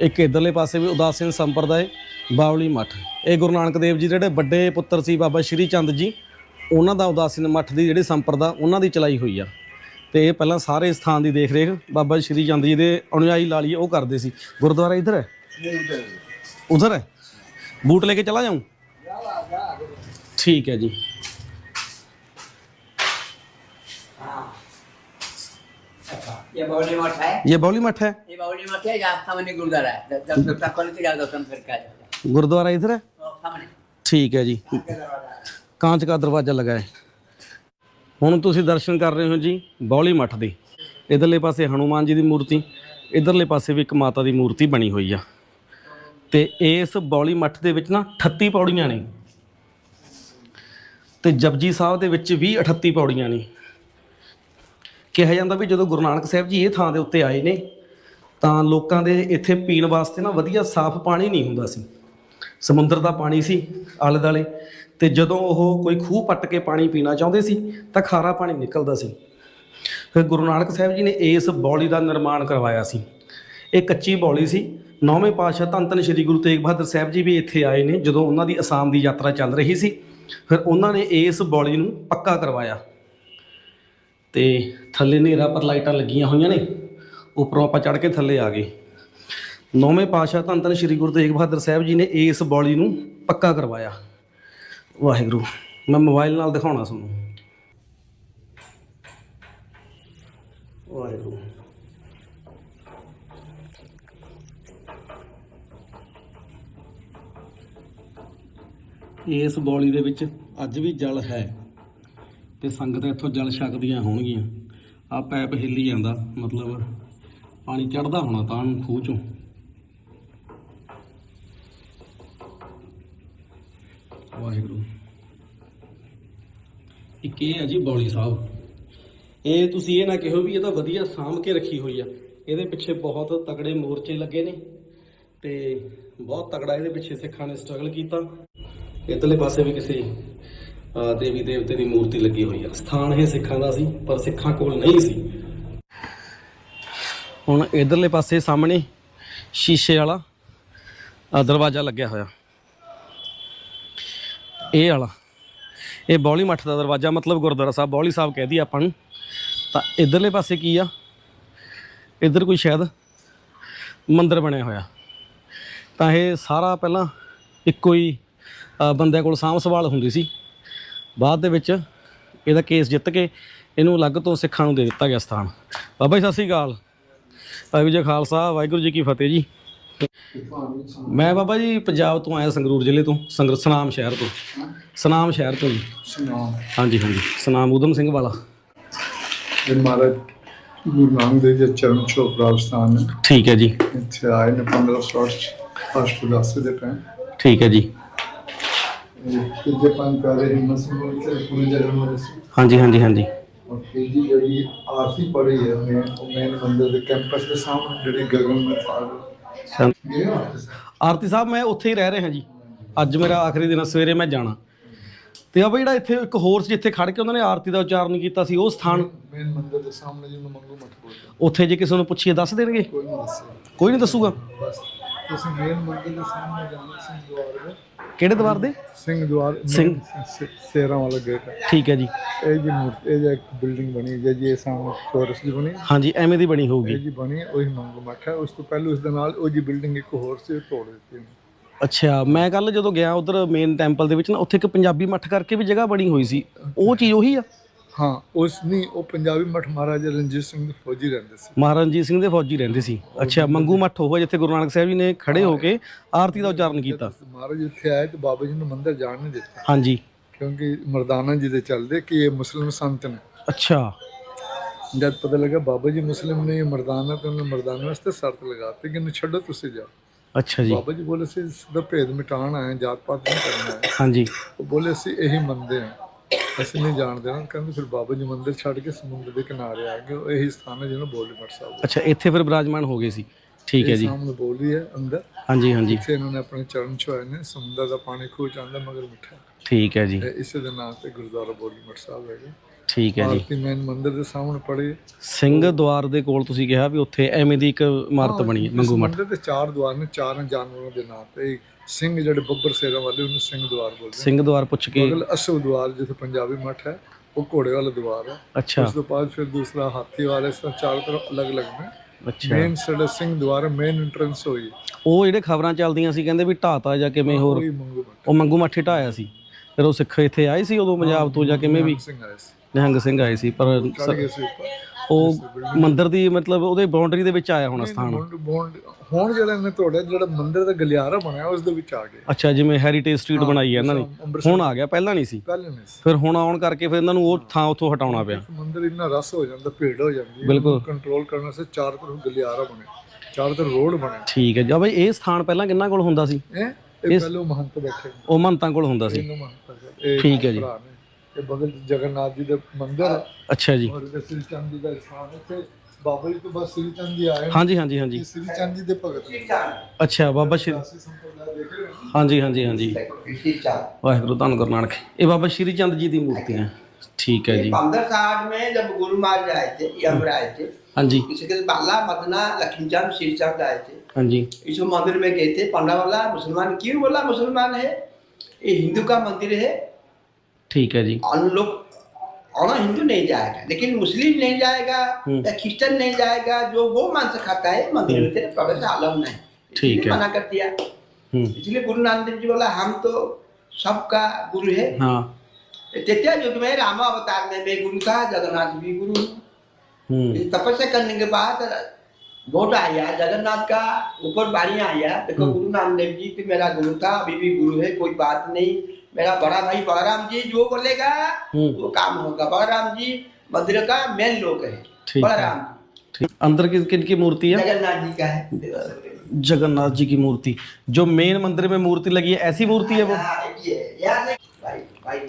ਇੱਕ ਇਧਰਲੇ ਪਾਸੇ ਵੀ ਉਦਾਸੀਨ ਸੰਪਰਦਾਇ ਬਾਵਲੀ ਮੱਠ। ਇਹ ਗੁਰੂ ਨਾਨਕ ਦੇਵ ਜੀ ਜਿਹੜੇ ਵੱਡੇ ਪੁੱਤਰ ਸੀ ਬਾਬਾ ਸ਼੍ਰੀ ਚੰਦ ਜੀ ਉਹਨਾਂ ਦਾ ਉਦਾਸੀਨ ਮੱਠ ਦੀ ਜਿਹੜੀ ਸੰਪਰਦਾ ਉਹਨਾਂ ਦੀ ਚਲਾਈ ਹੋਈ ਆ। ਤੇ ਇਹ ਪਹਿਲਾਂ ਸਾਰੇ ਸਥਾਨ ਦੀ ਦੇਖ ਰੇਖ ਬਾਬਾ ਸ਼੍ਰੀ ਚੰਦ ਜੀ ਦੇ ਅਨੁਯਾਈ ਲਾ ਲਈਏ ਉਹ ਕਰਦੇ ਸੀ। ਗੁਰਦੁਆਰਾ ਇੱਧਰ ਹੈ। ਉਧਰ ਹੈ? ਬੂਟ ਲੈ ਕੇ ਚਲਾ ਜਾਊਂ? ਠੀਕ ਹੈ ਜੀ। ये बावली मठ है ਇਹ ਬੌਲੀ ਮੱਠ ਹੈ ये बावली मठ है यहाँ सामने गुरुद्वारा है जब जब तक खोल के जाओ दर्शन करके आ जाओ ਗੁਰਦੁਆਰਾ ਇੱਧਰ ਹੈ तो सामने ਠੀਕ ਹੈ ਜੀ ਕਾਂਚ ਦਾ ਦਰਵਾਜ਼ਾ ਲਗਾ ਹੈ ਹੁਣ ਤੁਸੀਂ ਦਰਸ਼ਨ ਕਰ ਰਹੇ ਹੋ ਜੀ ਬੌਲੀ ਮੱਠ ਦੇ ਇਧਰਲੇ ਪਾਸੇ ਹਨੂਮਾਨ ਜੀ ਦੀ ਮੂਰਤੀ ਇਧਰਲੇ ਪਾਸੇ ਵੀ ਇੱਕ ਮਾਤਾ ਦੀ ਮੂਰਤੀ ਬਣੀ ਹੋਈ ਆ ਤੇ ਇਸ ਬੌਲੀ ਮੱਠ ਦੇ ਵਿੱਚ ਨਾ 38 ਪੌੜੀਆਂ ਨੇ ਤੇ ਜਪਜੀ ਸਾਹਿਬ ਦੇ ਵਿੱਚ ਵੀ 38 ਪੌੜੀਆਂ ਨੇ ਕਿਹਾ ਜਾਂਦਾ ਵੀ ਜਦੋਂ ਗੁਰੂ ਨਾਨਕ ਸਾਹਿਬ ਜੀ ਇਹ ਥਾਂ ਦੇ ਉੱਤੇ ਆਏ ਨੇ, ਤਾਂ ਲੋਕਾਂ ਦੇ ਇੱਥੇ ਪੀਣ ਵਾਸਤੇ ਨਾ ਵਧੀਆ ਸਾਫ਼ ਪਾਣੀ ਨਹੀਂ ਹੁੰਦਾ ਸੀ। ਸਮੁੰਦਰ ਦਾ ਪਾਣੀ ਸੀ, ਆਲੇ ਦਾਲੇ ਤੇ ਜਦੋਂ ਉਹ ਕੋਈ ਖੂਹ ਪੱਟ ਕੇ ਪਾਣੀ ਪੀਣਾ ਚਾਹੁੰਦੇ ਸੀ, ਤਾਂ ਖਾਰਾ ਪਾਣੀ ਨਿਕਲਦਾ ਸੀ। ਫਿਰ ਗੁਰੂ ਨਾਨਕ ਸਾਹਿਬ ਜੀ ਨੇ ਇਸ ਬੌਲੀ ਦਾ ਨਿਰਮਾਣ ਕਰਵਾਇਆ ਸੀ। ਇਹ ਕੱਚੀ ਬੌਲੀ ਸੀ। ਨੌਵੇਂ ਪਾਤਸ਼ਾਹ ਧੰਨ ਧੰਨ ਸ੍ਰੀ ਗੁਰੂ ਤੇਗ ਬਹਾਦਰ ਸਾਹਿਬ ਜੀ ਵੀ ਇੱਥੇ ਆਏ ਨੇ, ਜਦੋਂ ਉਹਨਾਂ ਦੀ ਅਸਾਮ ਦੀ ਯਾਤਰਾ ਚੱਲ ਰਹੀ ਸੀ। ਫਿਰ ਉਹਨਾਂ ਨੇ ਇਸ ਬੌਲੀ ਨੂੰ ਪੱਕਾ ਕਰਵਾਇਆ। ਤੇ ਥੱਲੇ ਹਨੇਰਾ ਪਰ ਲਾਈਟਾਂ ਲੱਗੀਆਂ ਹੋਈਆਂ ਨੇ, ਉੱਪਰੋਂ ਆਪਾਂ ਚੜ੍ਹ ਕੇ ਥੱਲੇ ਆ ਗਏ। ਨੌਵੇਂ ਪਾਤਸ਼ਾਹ ਧੰਨ ਧੰਨ ਸ੍ਰੀ ਗੁਰੂ ਤੇਗ ਬਹਾਦਰ ਸਾਹਿਬ ਜੀ ਨੇ ਇਸ ਬੌਲੀ ਨੂੰ ਪੱਕਾ ਕਰਵਾਇਆ। ਵਾਹਿਗੁਰੂ, ਮੈਂ ਮੋਬਾਈਲ ਨਾਲ ਦਿਖਾਉਣਾ ਤੁਹਾਨੂੰ। ਵਾਹਿਗੁਰੂ। ਇਸ ਬੌਲੀ ਦੇ ਵਿੱਚ ਅੱਜ ਵੀ ਜਲ ਹੈ। ਤੇ ਸੰਗਤ ਇੱਥੋਂ ਜਲ ਛਕਦੀਆਂ ਹੋਣਗੀਆਂ। ਆ ਪੈਪ ਹਿੱਲੀ ਜਾਂਦਾ, ਮਤਲਬ ਪਾਣੀ ਚੜਦਾ ਹੋਣਾ ਤਾਂ ਨੂੰ ਖੂਹ ਚੋਂ। ਵਾਹਿਗੁਰੂ। ਇੱਕ ਇਹ ਹੈ ਜੀ ਬੌਲੀ ਸਾਹਿਬ। ਇਹ ਤੁਸੀਂ ਇਹ ਨਾ ਕਿਹੋ ਵੀ ਇਹ ਤਾਂ ਵਧੀਆ ਸਾਂਭ ਕੇ ਰੱਖੀ ਹੋਈ ਆ। ਇਹਦੇ ਪਿੱਛੇ ਬਹੁਤ ਤਕੜੇ ਮੋਰਚੇ ਲੱਗੇ ਨੇ ਤੇ ਬਹੁਤ ਤਕੜਾ ਇਹਦੇ ਪਿੱਛੇ ਸਿੱਖਾਂ ਨੇ ਸਟਰਗਲ ਕੀਤਾ। ਇਧਰਲੇ ਪਾਸੇ ਵੀ ਕਿਸੇ ਦੇਵੀ ਦੇਵਤੇ ਦੀ ਮੂਰਤੀ ਲੱਗੀ ਹੋਈ ਆ। ਸਥਾਨ ਇਹ ਸਿੱਖਾਂ ਦਾ ਸੀ, ਪਰ ਸਿੱਖਾਂ ਕੋਲ ਨਹੀਂ ਸੀ। ਹੁਣ ਇਧਰਲੇ ਪਾਸੇ ਸਾਹਮਣੇ ਸ਼ੀਸ਼ੇ ਵਾਲਾ ਦਰਵਾਜ਼ਾ ਲੱਗਿਆ ਹੋਇਆ। ਇਹ ਵਾਲਾ। ਇਹ ਬੌਲੀ ਮੱਠ ਦਾ ਦਰਵਾਜ਼ਾ, ਮਤਲਬ ਗੁਰਦੁਆਰਾ ਸਾਹਿਬ, ਬੌਲੀ ਸਾਹਿਬ ਕਹਿਦੀ ਆਪਾਂ ਨੂੰ। ਤਾਂ ਇਧਰਲੇ ਪਾਸੇ ਕੀ ਆ? ਇਧਰ ਕੋਈ ਸ਼ਾਇਦ ਮੰਦਿਰ ਬਣਿਆ ਹੋਇਆ। ਤਾਂ ਇਹ ਸਾਰਾ ਪਹਿਲਾਂ ਇੱਕੋ ਹੀ ਬੰਦਿਆਂ ਕੋਲ ਸਾਂਭ ਸੰਭਾਲ ਹੁੰਦੀ ਸੀ। ਬਾਅਦ ਦੇ ਵਿੱਚ ਇਹਦਾ ਕੇਸ ਜਿੱਤ ਕੇ ਇਹਨੂੰ ਅਲੱਗ ਤੋਂ ਸਿੱਖਾਂ ਨੂੰ ਦੇ ਦਿੱਤਾ ਗਿਆ ਸਥਾਨ। ਬਾਬਾ ਜੀ ਸਤਿ ਸ੍ਰੀ ਅਕਾਲ। ਵਾਹਿਗੁਰੂ ਜੀ ਖਾਲਸਾ ਵਾਹਿਗੁਰੂ ਜੀ ਕੀ ਫਤਿਹ ਜੀ। ਮੈਂ ਬਾਬਾ ਜੀ ਪੰਜਾਬ ਤੋਂ ਆਇਆ ਸੰਗਰੂਰ ਜ਼ਿਲ੍ਹੇ ਤੋਂ ਸੰਗਰ ਸਨਾਮ ਸ਼ਹਿਰ ਤੋਂ। ਸਨਾਮ ਸ਼ਹਿਰ ਤੋਂ ਜੀ। ਸੁਨਾਮ। ਹਾਂਜੀ ਹਾਂਜੀ। ਸਨਾਮ ਉਦਮ ਸਿੰਘ ਵਾਲਾ। ਇਹ ਮਹਾਰਾਜ ਗੁਰੂ ਨਾਨਕ ਦੇਵ ਜੀ ਚਰਨ ਛੋਹ ਪ੍ਰਾਪਤ ਸਥਾਨ ਹੈ। ਠੀਕ ਹੈ ਜੀ। ਇੱਥੇ ਆਏ ਨੇ 1500 ਫਸਟ ਉਦਾਸੇ ਦੇ ਟਾਈਮ ਠੀਕ ਹੈ ਜੀ। ਪੰਜ ਪੂਰੇ ਜਨਮ ਹਾਂਜੀ ਹਾਂਜੀ ਹਾਂਜੀ। ਔਰ ਤੀਜੀ ਜਿਹੜੀ ਆਰਤੀ ਪੜੀ ਹੈ ਮੈਂ ਉਹ ਮੇਨ ਮੰਦਿਰ ਦੇ ਕੈਂਪਸ ਦੇ ਸਾਹਮਣੇ ਜਿਹੜੀ ਗਗਨ ਵਿੱਚ ਆ ਸੰ- ਗਏ ਹੋ ਆਰਤੀ ਸਾਹਿਬ? ਮੈਂ ਉੱਥੇ ਹੀ ਰਹਿ ਰਿਹਾ ਜੀ। ਅੱਜ ਮੇਰਾ ਆਖਰੀ ਦਿਨ ਆ, ਸਵੇਰੇ ਮੈਂ ਜਾਣਾ। ਤੇ ਆ ਬਈ ਜਿਹੜਾ ਇੱਥੇ ਇੱਕ ਹੋਰ ਸੀ ਜਿੱਥੇ ਖੜ ਕੇ ਉਹਨਾਂ ਨੇ ਆਰਤੀ ਦਾ ਉਚਾਰਨ ਕੀਤਾ ਸੀ ਉਹ ਸਥਾਨ। ਮੇਨ ਮੰਦਿਰ ਦੇ ਸਾਹਮਣੇ ਜਿਹਨੂੰ ਮੰਗੂ ਮੱਠ ਬੋਲਦੇ ਆ। ਉੱਥੇ ਜੇ ਕਿਸੇ ਨੂੰ ਪੁੱਛੀਏ ਦੱਸ ਦੇਣਗੇ? ਕੋਈ ਨਹੀਂ ਦੱਸਿਆ ਕੋਈ ਨਹੀਂ ਦੱਸੂਗਾ। ਬਸ। ਤੁਸੀਂ ਮੇਨ ਮੰਦਿਰ ਦੇ ਸਾਹਮਣੇ ਜਾਣਾ ਸਿੰਘ ਦੁਆਰ ਦੇ। ਕਿਹੜੇ ਦਵਾਰ ਦੇ? ਸਿੰਘ ਦੁਆਰ ਸਿੰਘ- ਸੇਰਾਂ ਵਾਲਾ ਗੇਟ ਹੈ। ਠੀਕ ਹੈ ਜੀ। ਇਹ ਜੀ ਮੂਰਤੀ ਇਹ ਜੀ ਇੱਕ ਬਿਲਡਿੰਗ ਬਣੀ ਹੈ ਜੀ ਇਹ ਸਾਹਮਣੇ ਚੌਰਸ ਦੀ ਬਣੀ ਹਾਂਜੀ ਐਵੇਂ ਦੀ ਬਣੀ ਇਹ ਹੋਊਗੀ ਜੀ ਬਣੀ ਹੈ, ਉਹੀ ਮੰਗੂ ਮੱਠ ਹੈ। ਉਸ ਤੋਂ ਪਹਿਲਾਂ ਉਸ ਦੇ ਨਾਲ ਉਹ ਜੀ ਬਿਲਡਿੰਗ ਇੱਕ ਹੋਰ ਸੀ ਉਹ ਤੋੜ ਦਿੱਤੀ ਉਹਨੇ। ਅੱਛਾ ਮੈਂ ਕੱਲ ਜਦੋਂ ਗਿਆ ਉਧਰ ਮੇਨ ਟੈਂਪਲ ਦੇ ਵਿੱਚ ਨਾ ਉੱਥੇ ਇੱਕ ਪੰਜਾਬੀ ਮੱਠ ਕਰਕੇ ਵੀ ਜਗ੍ਹਾ ਬਣੀ ਹੋਈ ਸੀ। ਉਹ ਚੀਜ਼ ਉਹੀ ਆ? ਹਾਂ ਉਸ ਨਹੀਂ ਉਹ ਪੰਜਾਬੀ ਮੱਠ ਮਹਾਰਾਜਾ ਰਣਜੀਤ ਸਿੰਘ ਦੇ ਫੌਜੀ ਰਹਿੰਦੇ ਸੀ। ਮਹਾਰਾਜਾ ਰਣਜੀਤ ਸਿੰਘ ਦੇ ਫੌਜੀ ਰਹਿੰਦੇ ਸੀ। ਅੱਛਾ ਮੰਗੂ ਮੱਠ ਹੋਊਗਾ ਜਿੱਥੇ ਗੁਰੂ ਨਾਨਕ ਸਾਹਿਬ ਜੀ ਨੇ ਖੜੇ ਹੋ ਕੇ ਆਰਤੀ ਦਾ ਉਚਾਰਨ ਕੀਤਾ। ਮਹਾਰਾਜ ਇੱਥੇ ਆਏ ਤੇ ਬਾਬਾ ਜੀ ਨੂੰ ਮੰਦਿਰ ਜਾਣ ਨਹੀਂ ਦਿੱਤਾ। ਹਾਂਜੀ। ਕਿਉਂਕਿ ਮਰਦਾਨਾ ਜੀ ਦੇ ਚੱਲਦੇ ਕਿ ਇਹ ਮੁਸਲਿਮ ਸੰਤ ਨੇ। ਅੱਛਾ। ਜਦ ਪਤਾ ਲੱਗਾ ਬਾਬਾ ਜੀ ਮੁਸਲਿਮ ਨੇ ਮਰਦਾਨਾ ਤੇ ਉਹਨੇ ਮਰਦਾਨਾ ਵਾਸਤੇ ਸ਼ਰਤ ਲਗਾਤੀ ਕਿ ਇਹਨੂੰ ਛੱਡੋ ਤੁਸੀਂ ਜਾਓ। ਅੱਛਾ ਜੀ। ਬਾਬਾ ਜੀ ਬੋਲੇ ਸੀ ਇਸ ਦਾ ਭੇਦ ਮਿਟਾਉਣ ਆਏ ਜਾਤ ਪਾਤ ਨਹੀਂ ਕਰਨਾ ਹੈ। ਹਾਂਜੀ। ਉਹ ਬੋਲੇ ਅਸੀਂ ਇਹੀ ਮੰਨਦੇ ਹਾਂ ਅਸੀਂ ਨਹੀਂ ਜਾਣਦੇ ਨਾ ਕਹਿੰਦੇ ਫਿਰ ਬਾਬਾ ਜੀ ਮੰਦਿਰ ਛੱਡ ਕੇ ਸਮੁੰਦਰ ਦੇ ਕਿਨਾਰੇ ਆ ਗਏ ਉਹ ਇਹੀ ਸਥਾਨ ਹੈ ਜਿਹਨੂੰ ਬੋਲੀ ਮਠ ਸਾਹਿਬ ਅੱਛਾ ਇੱਥੇ ਫਿਰ ਬਿਰਾਜਮਾਨ ਹੋ ਗਏ ਸੀ। ਠੀਕ ਹੈ ਜੀ। ਸਾਹਮਣੇ ਬੋਲੀ ਹੈ ਅੰਦਰ। ਹਾਂਜੀ ਹਾਂਜੀ। ਇੱਥੇ ਇਹਨਾਂ ਨੇ ਆਪਣੇ ਚਰਨ ਛੋਏ ਨੇ ਸਮੁੰਦਰ ਦਾ ਪਾਣੀ ਖੂਹ ਆਉਂਦਾ ਮਗਰ ਮਿੱਠਾ। ਠੀਕ ਹੈ ਜੀ। ਤੇ ਇਸੇ ਦੇ ਨਾਂ ਤੇ ਗੁਰਦੁਆਰਾ ਬੋਲੀ ਮਠ ਸਾਹਿਬ ਹੈਗਾ। ਠੀਕ ਹੈ ਜੀ। ਮੈਨ ਮੰਦਿਰ ਦੇ ਸਾਹਮਣੇ ਪੜੇ। ਸਿੰਘ ਦਵਾਰ ਦੇ ਕੋਲ ਤੁਸੀਂ ਕਿਹਾ ਵੀ ਉੱਥੇ ਐਵੇਂ ਦੀ ਇੱਕ ਇਮਾਰਤ ਬਣੀ ਹੈ ਮੰਗੂ ਮੱਠ। ਮੰਦਿਰ ਦੇ ਚਾਰ ਦੁਆਰ ਨੇ ਚਾਰਾਂ ਜਾਨਵਰਾਂ ਦੇ ਨਾਂ ਤੇ। ਇੱਕ ਸਿੰਘ ਜਿਹੜੇ ਬੱਬਰ ਸੇਰਾਂ ਵਾਲੇ ਉਹਨੂੰ ਸਿੰਘ ਦੁਆਰ ਬੋਲਦੇ ਸਿੰਘ ਦਵਾਰ ਪੁੱਛ ਕੇ। ਬਗਲ ਅਸ਼ਵ ਦੁਆਰ ਜਿੱਥੇ ਪੰਜਾਬੀ ਮਠ ਹੈ ਉਹ ਘੋੜੇ ਵਾਲਾ ਦੁਆਰ ਹੈ। ਅੱਛਾ। ਉਸ ਤੋਂ ਬਾਅਦ ਫਿਰ ਦੂਸਰਾ ਹਾਥੀ ਵਾਲਾ ਇਸ ਤਰ੍ਹਾਂ ਚਾਰ ਤਰਫ ਅਲੱਗ-ਅਲੱਗ ਨੇ। ਅੱਛਾ। ਮੇਨ ਸਾਡਾ ਸਿੰਘ ਦੁਆਰ ਮੇਨ ਐਂਟਰੈਂਸ ਹੋਈ ਉਹ ਜਿਹੜੇ ਖਬਰਾਂ ਚੱਲਦੀਆਂ ਸੀ ਕਹਿੰਦੇ ਵੀ ਢਾਤਾ ਜਾਂ ਕਿਵੇਂ ਹੋਰ ਉਹ ਮੰਗੂ ਮੱਠ। ਢਾਇਆ ਸੀ। ਫਿਰ ਉਹ ਸਿੱਖ ਇੱਥੇ ਆਏ ਸੀ ਉਦੋਂ ਪੰਜਾਬ ਤੋਂ ਜਾਂ ਕਿਵੇਂ ਵੀ? ਨਿਹੰਗ ਸਿੰਘ ਆਏ ਸੀ। ਪਰ ਉਹ ਮੰਦਿਰ ਦੀ ਮਤਲਬ ਉਹਦੇ ਬਾਉਂਡਰੀ ਦੇ ਵਿੱਚ ਆਇਆ ਹੋਣਾ ਸਥਾਨ। ਹੁਣ ਜਿਹੜਾ ਨੇ ਤੁਹਾਡਾ ਜਿਹੜਾ ਮੰਦਿਰ ਦਾ ਗਲਿਆਰਾ ਬਣਿਆ ਉਸ ਦੇ ਵਿੱਚ ਆ ਗਏ। ਅੱਛਾ ਜਿਵੇਂ ਹੈਰੀਟੇਜ ਸਟਰੀਟ ਬਣਾਈ ਹੈ ਇਹਨਾਂ ਨੇ। ਹੁਣ ਆ ਗਿਆ ਪਹਿਲਾਂ ਨਹੀਂ ਸੀ। ਪਹਿਲੇ ਨਹੀਂ ਸੀ। ਫਿਰ ਹੁਣ ਆਉਣ ਕਰਕੇ ਫਿਰ ਇਹਨਾਂ ਨੂੰ ਉਹ ਥਾਂ ਉੱਥੋਂ ਹਟਾਉਣਾ ਪਿਆ। ਮੰਦਿਰ ਇੰਨਾ ਰਸ ਹੋ ਜਾਂਦਾ ਭੀੜ ਹੋ ਜਾਂਦੀ ਹੈ ਬਿਲਕੁਲ। ਕੰਟਰੋਲ ਕਰਨ ਵਾਸਤੇ ਚਾਰ ਤਰਫ ਗਲਿਆਰਾ ਬਣੇ ਚਾਰ ਤਰਫ ਰੋਡ ਬਣੇ ਠੀਕ ਹੈ ਜੀ ਬਈ ਇਹ ਸਥਾਨ ਪਹਿਲਾਂ ਕਿੰਨਾ ਕੋਲ ਹੁੰਦਾ ਸੀ? ਇਹ ਪਹਿਲੇ ਮਹੰਤ ਬੈਠੇ। ਉਹ ਮੰਤਾਂ ਕੋਲ ਹੁੰਦਾ ਸੀ। ਇਹਨੂੰ ਮਹੰਤ ਠੀਕ ਹੈ ਜੀ। ਭਰਾ ਨੇ ਇਹ ਬਗਲ 'ਚ ਜਗਨਨਾਥ ਜੀ ਦਾ ਮੰਦਿਰ ਹੈ ਅੱਛਾ ਜੀ ਔਰ ਇਹ ਸ੍ਰੀ ਚੰਦ ਜੀ ਦਾ ਸਥਾਨ ਹੈ ਤੇ ਬਾਬਾ ਜੀ ਤੋਂ ਬਸ ਸ੍ਰੀ ਚੰਦ ਜੀ ਆਏ ਨੇ ਹਾਂਜੀ ਹਾਂਜੀ ਹਾਂਜੀ ਇਹ ਸ੍ਰੀ ਚੰਦ ਜੀ ਦੇ ਭਗਤ ਨੇ ਅੱਛਾ ਬਾਬਾ ਸ਼੍ਰੀ ਅਸੀਂ ਸੰਪਰਦਾਇ ਦੇਖ ਰਹੇ ਹਾਂ ਹਾਂਜੀ ਹਾਂਜੀ ਹਾਂਜੀ ਵਾਹਿਗੁਰੂ ਧੰਨ ਗੁਰੂ ਨਾਨਕ ਇਹ ਬਾਬਾ ਸ਼੍ਰੀ ਚੰਦ ਜੀ ਦੀ ਮੂਰਤੀ ਹੈ ਠੀਕ ਹੈ ਜੀ पंद्रह साठ में जब गुरु महाराज आए थे ये हम आए थे ਹਾਂਜੀ इसके बाला मदना लक्ष्मीचंद श्रीचंद आए थे ਹਾਂਜੀ इस मंदिर में गए थे पंडा वाला मुसलमान क्यों बोला मुसलमान है ये हिंदू का मंदिर है ठीक है जी। हम लोग और हिंदू नहीं जाएगा लेकिन मुस्लिम नहीं जाएगा हम्म। या क्रिश्चियन नहीं जाएगा जो वो मांस खाता है मंदिर हम्म। में प्रवेश आलम नहीं। ठीक है। मना कर दिया। हम्म। इसलिए गुरु नानक देव जी बोला हम तो सबका गुरु है। हाँ। तृतीय युग में राम अवतार में मैं गुरु था जगन्नाथ भी गुरु तपस्या करने के बाद वोट आया जगन्नाथ का ऊपर बाणी आया देखो गुरु नानक देव जी मेरा गुरु था अभी भी गुरु है कोई बात नहीं। मेरा बड़ा भाई बलराम जी जो बोलेगा हम्म। वो काम होगा बलराम जी मंदिर का मेन लोग है ठीक है। बलराम ठीक अंदर किस किन की मूर्ति जी है जगन्नाथ जी का है जगन्नाथ जी की मूर्ति जो मेन मंदिर में मूर्ति लगी है ऐसी मूर्ति है वो हाँ, ये याद है भाई भाई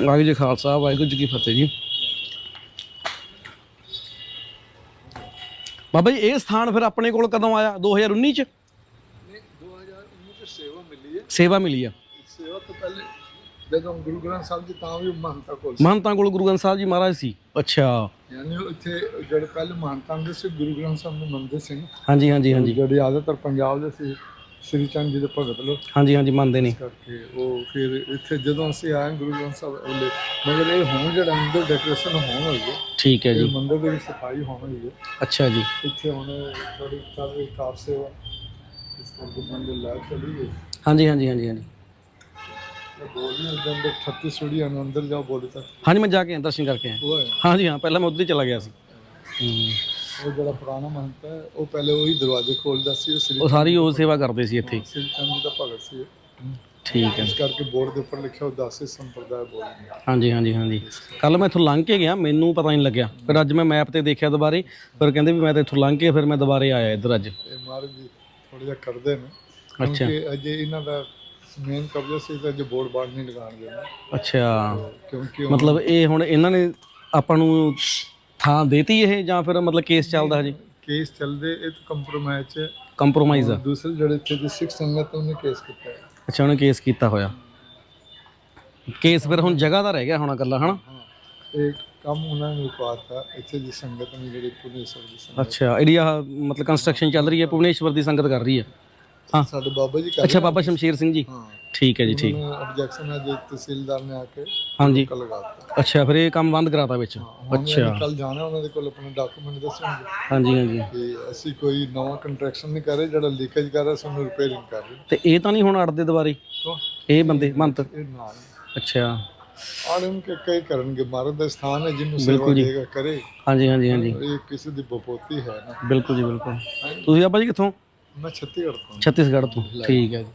ਵਾਹਿਗੁਰੂ ਜੀ ਕਾ ਖਾਲਸਾ ਵਾਹਿਗੁਰੂ ਜੀ ਕੀ ਫਤਿਹ ਜੀ ਬਾਬਾ ਜੀ ਇਹ ਸਥਾਨ ਫਿਰ ਆਪਣੇ ਕੋਲ ਕਦੋਂ ਆਇਆ 2019 ਚ 2019 ਚ ਸੇਵਾ ਮਿਲੀ ਹੈ ਸੇਵਾ ਮਿਲੀ ਆ ਸੇਵਾ ਤੋਂ ਪਹਿਲੇ ਜਦੋਂ ਗੁਰੂ ਗ੍ਰੰਥ ਸਾਹਿਬ ਜੀ ਤਾਂ ਵੀ ਮਹੰਤਾ ਕੋਲ ਸੀ। ਮਹੰਤਾਂ ਕੋਲ ਗੁਰੂ ਗ੍ਰੰਥ ਸਾਹਿਬ ਜੀ ਮਹਾਰਾਜ ਸੀ। ਅੱਛਾ। ਯਾਨੀ ਉਹ ਇੱਥੇ ਜਿਹੜੇ ਪਹਿਲੇ ਮਹੰਤਾਂ ਦੇ ਸੀ ਗੁਰੂ ਗ੍ਰੰਥ ਸਾਹਿਬ ਨੂੰ ਮੰਨਦੇ ਸੀ। ਹਾਂਜੀ ਹਾਂਜੀ ਹਾਂਜੀ। ਜਿਹੜੇ ਜ਼ਿਆਦਾਤਰ ਪੰਜਾਬ ਦੇ ਸੀ ਸ੍ਰੀ ਚੰਦ ਜੀ ਦੇ ਭਗਤ ਲੋਕ। ਹਾਂਜੀ ਹਾਂਜੀ ਮੰਨਦੇ ਨੇ। ਕਰਕੇ ਉਹ ਫਿਰ ਇੱਥੇ ਜਦੋਂ ਅਸੀਂ ਆਏ ਗੁਰੂ ਗ੍ਰੰਥ ਸਾਹਿਬ ਵੇਲੇ ਮਗਰ ਇਹ ਹੁਣ ਜਿਹੜਾ ਅੰਦਰ ਡੈਕੋਰੇਸ਼ਨ ਹੋਣ ਹੋਈ ਹੈ ਠੀਕ ਹੈ ਜੀ। ਮੰਦਿਰ ਦੀ ਵੀ ਸਫ਼ਾਈ ਹੋਣ ਹੋਈ ਹੈ। ਅੱਛਾ ਜੀ। ਇੱਥੇ ਹੁਣ ਥੋੜੀ ਚੱਲ ਰਹੀ ਕਾਰ ਸੇਵਾ ਇਸ ਕਰਕੇ ਮੰਦਿਰ ਲਾਇਕ ਚਲੀ ਗਈ ਹਾਂਜੀ ਹਾਂਜੀ ਹਾਂਜੀ ਹਾਂਜੀ। ਇਹ ਬੋਲੀ ਦੇ ਅੰਦਰ 36 ਸੀੜੀਆਂ ਨੇ ਅੰਦਰ ਜਾਓ ਬੋਲੀ ਤੱਕ ਹਾਂਜੀ ਮੈਂ ਜਾ ਕੇ ਆਇਆ, ਦਰਸ਼ਨ ਕਰਕੇ ਆਇਆ। ਹਾਂਜੀ ਹਾਂ ਪਹਿਲਾਂ ਮੈਂ ਉੱਧਰ ਹੀ ਚਲਾ ਗਿਆ ਸੀ। ਹੂੰ। ਉਹ ਜਿਹੜਾ ਪੁਰਾਣਾ ਮਹੰਤ ਹੈ ਉਹ ਪਹਿਲੇ ਉਹੀ ਦਰਵਾਜ਼ੇ ਖੋਲਦਾ ਸੀ ਉਹ ਸ੍ਰੀ ਉਹ ਸਾਰੀ ਉਹ ਸੇਵਾ ਕਰਦੇ ਸੀ ਇੱਥੇ। ਠੀਕ ਹੈ। ਇਸ ਕਰਕੇ ਬੋਰਡ ਦੇ ਉੱਪਰ ਲਿਖਿਆ ਉਦਾਸੀ ਸੰਪਰਦਾਇ ਬੋਲੀ ਹਾਂਜੀ ਹਾਂਜੀ ਹਾਂਜੀ। ਕੱਲ ਮੈਂ ਇੱਥੋਂ ਲੰਘ ਕੇ ਗਿਆ ਮੈਨੂੰ ਪਤਾ ਨਹੀਂ ਲੱਗਿਆ। ਫਿਰ ਅੱਜ ਮੈਂ ਮੈਪ ਤੇ ਦੇਖਿਆ ਦੁਬਾਰੇ ਫਿਰ ਕਹਿੰਦੇ ਵੀ ਮੈਂ ਤਾਂ ਇੱਥੋਂ ਲੰਘ ਕੇ ਫਿਰ ਮੈਂ ਦੁਬਾਰੇ ਆਇਆ ਇੱਧਰ ਅੱਜ। ਇਹ ਮਹਾਰਾਜ ਜੀ ਥੋੜਾ ਜਿਹਾ ਕਰਦੇ ਨੇ ਅੱਛਾ। ਕਿਉਂਕਿ ਅਜੇ ਇਹਨਾਂ ਦਾ ਮੇਨ ਕਬਜ਼ਾ ਸੀ ਤਾਂ ਅਜੇ ਬੋਰਡ ਬਾੜ ਨਹੀਂ ਲਗਾਉਣਗੇ ਨਾ। ਅੱਛਾ। ਕਿਉਂਕਿ ਉਹ ਮਤਲਬ ਇਹ ਹੁਣ ਇਹਨਾਂ ਨੇ ਆਪਾਂ ਨੂੰ ਥਾਂ ਦੇਤੀ ਇਹ ਜਾਂ ਫਿਰ ਮਤਲਬ ਕੇਸ ਚੱਲਦਾ ਹਜੇ? ਕੇਸ ਚੱਲਦੇ ਇਹ ਕੰਪਰੋਮਾਈਜ਼ ਚ ਕੰਪਰੋਮਾਈਜ਼ ਆ। ਦੂਸਰੇ ਜਿਹੜੇ ਇੱਥੇ ਦੀ ਸਿੱਖ ਸੰਗਤ ਉਹਨੇ ਕੇਸ ਕੀਤਾ ਹੈ। ਅੱਛਾ ਉਹਨੇ ਕੇਸ ਕੀਤਾ ਹੋਇਆ। ਕੇਸ ਫਿਰ ਹੁਣ ਜਗ੍ਹਾ ਦਾ ਰਹਿ ਗਿਆ ਹੋਣਾ ਇਕੱਲਾ ਹਨਾ? ਹਾਂ। ਇਹ ਕੰਮ ਉਹਨਾਂ ਨੇ ਪਾਤਾ ਇੱਥੇ ਦੀ ਸੰਗਤ ਨੇ ਜਿਹੜੀ ਪੁਲਿਸ ਦੀ ਸੰਗਤ। ਅੱਛਾ ਇਹਦੀ ਆਹ ਮਤਲਬ ਕੰਸਟਰਕਸ਼ਨ ਚੱਲ ਰਹੀ ਹੈ ਭੁਵਨੇਸ਼ਵਰ ਦੀ ਸੰਗਤ ਕਰ ਰਹੀ ਹੈ। ਹਾਂ। ਸਾਡੇ ਬਾਬਾ ਜੀ ਕਰ ਅੱਛਾ ਬਾਬਾ ਸ਼ਮਸ਼ੀਰ ਸਿੰਘ ਜੀ। ਹਾਂ। ਠੀਕ ਹੈ ਜੀ ਠੀਕ। ਆਬਜੈਕਸ਼ਨ ਹੈ ਜੇ ਤਹਿਸੀਲਦਾਰ ਨੇ ਆ ਕੇ ਹਾਂਜੀ। ਕਲ ਅੱਛਾ ਫਿਰ ਇਹ ਕੰਮ ਬੰਦ ਕਰਾਤਾ ਵਿੱਚ? ਅੱਛਾ। ਕੱਲ ਜਾਣਾ ਉਹਨਾਂ ਦੇ ਕੋਲ ਆਪਣੇ ਡਾਕੂਮੈਂਟ ਦੱਸਣਗੇ। ਹਾਂਜੀ ਹਾਂਜੀ। ਕਿ ਅਸੀਂ ਕੋਈ ਨਵਾਂ ਕੰਟਰੈਕਸ਼ਨ ਨਹੀਂ ਕਰ ਰਹੇ ਜਿਹੜਾ ਲੀਕੇਜ ਕਰ ਰਿਹਾ ਸਾਨੂੰ ਰਿਪੇਅਰਿੰਗ ਕਰ ਰਹੇ। ਤੇ ਇਹ ਤਾਂ ਨਹੀਂ ਹੁਣ ਅੜਦੇ ਦੁਬਾਰੇ? ਇਹ ਬੰਦੇ ਮੰਤ? ਅੱਛਾ। ਆੜਨ ਕੇ ਕਈ ਕਰਨਗੇ ਮਾਰਨ ਦਾ ਸਥਾਨ ਹੈ ਜਿਹਨੂੰ ਸੇਵਾ ਦੇਗਾ ਕਰੇ। ਹਾਂਜੀ ਹਾਂਜੀ ਹਾਂਜੀ। ਇਹ ਕਿਸੇ ਦੀ ਬਪੋਤੀ ਹੈ ਨਾ। ਬਿਲਕੁਲ ਜੀ ਬਿਲਕੁਲ। ਤੁਸੀਂ ਆਪਾਂ ਜੀ ਕਿੱਥੋਂ? ਮੈਂ ਛੱਤੀਗੜ੍ਹ ਤੋਂ। ਛੱਤੀਸਗੜ੍ਹ ਤੋਂ ਠੀਕ ਹੈ ਜੀ।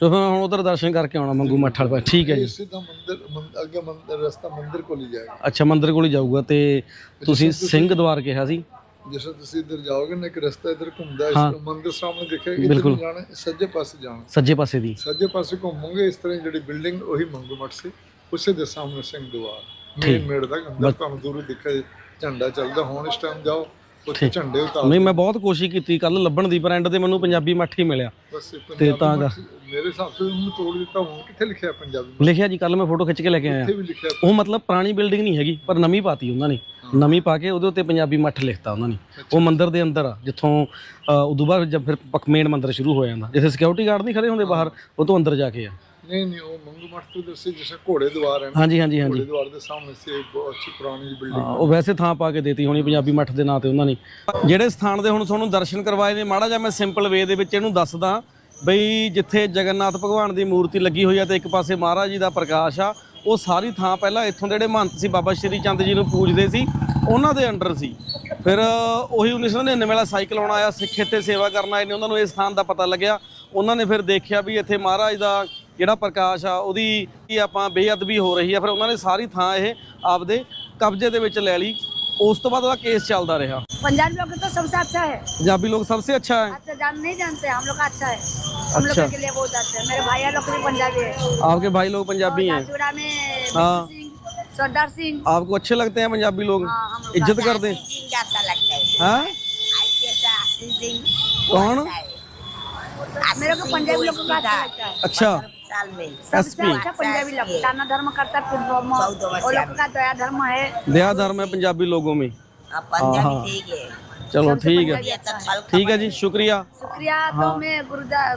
ਤੇ ਫਿਰ ਹੁਣ ਉਧਰ ਦਰਸ਼ਨ ਕਰਕੇ ਆਉਣਾ ਮੰਗੂ ਮੱਠ ਵਾਲੇ ਪਾਸੇ ਠੀਕ ਹੈ ਜੀ। ਦਾ ਮੰਦਿਰ ਮੰਦ- ਅੱਗੇ ਮੰਦਿਰ ਰਸਤਾ ਮੰਦਿਰ ਕੋਲ ਹੀ ਜਾਏਗਾ। ਅੱਛਾ ਮੰਦਿਰ ਕੋਲ ਹੀ ਜਾਊਗਾ ਤੇ ਤੁਸੀਂ ਸਿੰਘ ਦਵਾਰ ਕਿਹਾ ਸੀ? ਜਿਸ ਤਰ੍ਹਾਂ ਤੁਸੀਂ ਇੱਧਰ ਜਾਓਗੇ ਨਾ ਇੱਕ ਰਸਤਾ ਇੱਧਰ ਘੁੰਮਦਾ ਹੈ, ਇਸ ਤਰ੍ਹਾਂ ਮੰਦਿਰ ਸਾਹਮਣੇ ਦਿਖੇਗਾ ਇੱਧਰ ਨੂੰ ਜਾਣਾ ਸੱਜੇ ਪਾਸੇ ਜਾਣਾ। ਸੱਜੇ ਪਾਸੇ ਦੀ। ਸੱਜੇ ਪਾਸੇ ਘੁੰਮੋਗੇ ਇਸ ਤਰ੍ਹਾਂ ਹੀ ਜਿਹੜੀ ਬਿਲਡਿੰਗ ਉਹੀ ਮੰਗੂ ਮਠ ਸੀ। ਉਸੇ ਦੇ ਸਾਹਮਣੇ ਸਿੰਘ ਦੁਆਰ ਮੇਨ ਮੇੜ ਦਾ ਅੰਦਰ ਤੁਹਾਨੂੰ ਦੂਰੋਂ ਦਿਖੇ ਝੰਡਾ ਚੱਲਦਾ। ਹੁਣ ਇਸ ਟਾਈਮ ਜਾਓ ਉੱਥੇ ਝੰਡੇ ਉਤਾਰ ਨਹੀਂ ਮੈਂ ਬਹੁਤ ਕੋਸ਼ਿਸ਼ ਕੀਤੀ। ਕੱਲ ਲੱਭਣ ਦੀ ਪਰ ਐਂਡ ਤੇ ਮੈਨੂੰ ਪੰਜਾਬੀ ਮੱਠ ਹੀ ਮਿਲਿਆ। ਬਸ ਇਹ ਤੇ ਪੰਜਾਬੀ ਤਾਂ ਮੱਠ ਮੇਰੇ ਹਿਸਾਬ ਤੋਂ ਉਹਨੂੰ ਤੋੜ ਦਿੱਤਾ ਹੁਣ ਕਿੱਥੇ ਲਿਖਿਆ ਪੰਜਾਬੀ ਲਿਖਿਆ ਜੀ ਕੱਲ ਮੈਂ ਫੋਟੋ ਖਿੱਚ ਕੇ ਲੈ ਕੇ ਆਇਆ। ਇੱਥੇ ਵੀ ਲਿਖਿਆ ਉਹ ਮਤਲਬ ਪੁਰਾਣੀ ਬਿਲਡਿੰਗ ਨਹੀਂ ਹੈਗੀ ਪਰ ਨਵੀਂ ਪਾਤੀ ਉਹਨਾਂ ਨੇ। ਨਵੀਂ ਪਾ ਕੇ ਉਹਦੇ ਉੱਤੇ ਪੰਜਾਬੀ ਮੱਠ ਲਿਖਤਾ ਉਹਨਾਂ ਨੇ। ਉਹ ਮੰਦਿਰ ਦੇ ਅੰਦਰ ਆ ਜਿੱਥੋਂ ਅ, ਉਦੋਂ ਬਾਅਦ ਜਦ ਫਿਰ ਮੇਨ ਮੰਦਿਰ ਸ਼ੁਰੂ ਹੋ ਜਾਂਦਾ। ਜਿੱਥੇ ਸਿਕਿਉਰਿਟੀ ਗਾਰਡ ਨਹੀਂ ਖੜੇ ਹੁੰਦੇ ਬਾਹਰ ਉਹ ਤੋਂ ਅੰਦਰ ਜਾ ਕੇ ਆ। ਨਹੀਂ ਨਹੀਂ ਉਹ ਮੰਗੂ ਮਠ ਤੋਂ ਦੱਸੇ ਜਿਸ ਘੋੜੇ ਦੁਆਰ ਹੈ ਨਾ ਹਾਂਜੀ ਹਾਂਜੀ ਹਾਂਜੀ। ਘੋੜੇ ਦੁਆਰ ਦੇ ਸਾਹਮਣੇ ਸੀ ਇੱਕ ਬਹੁਤ ਅੱਛੀ ਪੁਰਾਣੀ ਬਿਲਡਿੰਗ ਹਾਂ, ਉਹ ਵੈਸੇ ਥਾਂ ਪਾ ਕੇ ਦੇਤੀ ਹੋਣੀ ਪੰਜਾਬੀ ਮੱਠ ਦੇ ਨਾਂ ਤੇ ਉਹਨਾਂ ਨੇ। ਜਿਹੜੇ ਸਥਾਨ ਦੇ ਹੁਣ ਤੁਹਾਨੂੰ ਦਰਸ਼ਨ ਕਰਵਾਏ ਨੇ ਮਾੜਾ ਜਿਹਾ ਮੈਂ ਸਿੰਪਲ ਵੇ ਦੇ ਵਿੱਚ ਇਹਨੂੰ ਦੱਸਦਾ ਬਈ ਜਿੱਥੇ ਜਗਨਨਾਥ ਭਗਵਾਨ ਦੀ ਮੂਰਤੀ ਲੱਗੀ ਹੋਈ ਆ ਤੇ ਇੱਕ ਪਾਸੇ ਮਹਾਰਾਜ ਜੀ ਦਾ ਪ੍ਰਕਾਸ਼ ਆ ਉਹ ਸਾਰੀ ਥਾਂ ਪਹਿਲਾਂ ਇੱਥੋਂ ਦੇ ਜਿਹੜੇ ਮਹੰਤ ਸੀ ਬਾਬਾ ਸ਼੍ਰੀ ਚੰਦ ਜੀ ਨੂੰ ਪੂਜਦੇ ਸੀ ਉਹਨਾਂ ਦੇ ਅੰਡਰ ਸੀ। ਫਿਰ ਉਹੀ 1999 ਵਾਲਾ ਸਾਈਕਲ ਆਉਣਾ ਆਇਆ ਸਿੱਖ ਇੱਥੇ ਸੇਵਾ ਕਰਨ ਆਏ ਨੇ ਉਹਨਾਂ ਨੂੰ ਇਸ ਸਥਾਨ ਦਾ ਪਤਾ ਲੱਗਿਆ। ਉਹਨਾਂ ਨੇ ਫਿਰ ਦੇਖਿਆ ਵੀ ਇੱਥੇ ਮਹਾਰਾਜ ਦਾ ਜਿਹੜਾ ਪ੍ਰਕਾਸ਼ ਆ ਉਹਦੀ ਕੀ ਆਪਾਂ ਬੇਅਦਬੀ ਹੋ ਰਹੀ ਆ ਫਿਰ ਉਹਨਾਂ ਨੇ ਸਾਰੀ ਥਾਂ ਇਹ ਆਪਦੇ ਕਬਜ਼ੇ ਦੇ ਵਿੱਚ ਲੈ ਲਈ ਉਸ ਤੋਂ ਬਾਅਦ ਉਹਦਾ ਕੇਸ ਚੱਲਦਾ ਰਿਹਾ पंजाबी लोग तो सबसे अच्छा है ਪੰਜਾਬੀ ਲੋਕ ਸਭ ਤੋਂ ਅੱਛਾ ਹੈ अच्छा जान नहीं जानते हम लोग का अच्छा है हम लोग अच्छा। के लिए बहुत अच्छा है मेरे भाई लोग भी पंजाबी है आपके भाई लोग पंजाबी हैं दासुरा में हाँ। बिशु सिंह सरदार सिंह आपको अच्छे लगते हैं पंजाबी लोग हाँ, हम लोग इज्जत का करते हैं सिंह अच्छा लगता है हाँ IPS आशीष सिंह कौन मेरे को पंजाबी लोग का अच्छा लगता है अच्छा साल में सबसे अच्छा पंजाबी लोग दाना धर्म करता है फिर वो लोग का दया धर्म है दया धर्म है पंजाबी लोगों में पंजाबी हाँ। ठीक है चलो ठीक है ठीक है जी शुक्रिया शुक्रिया तो मैं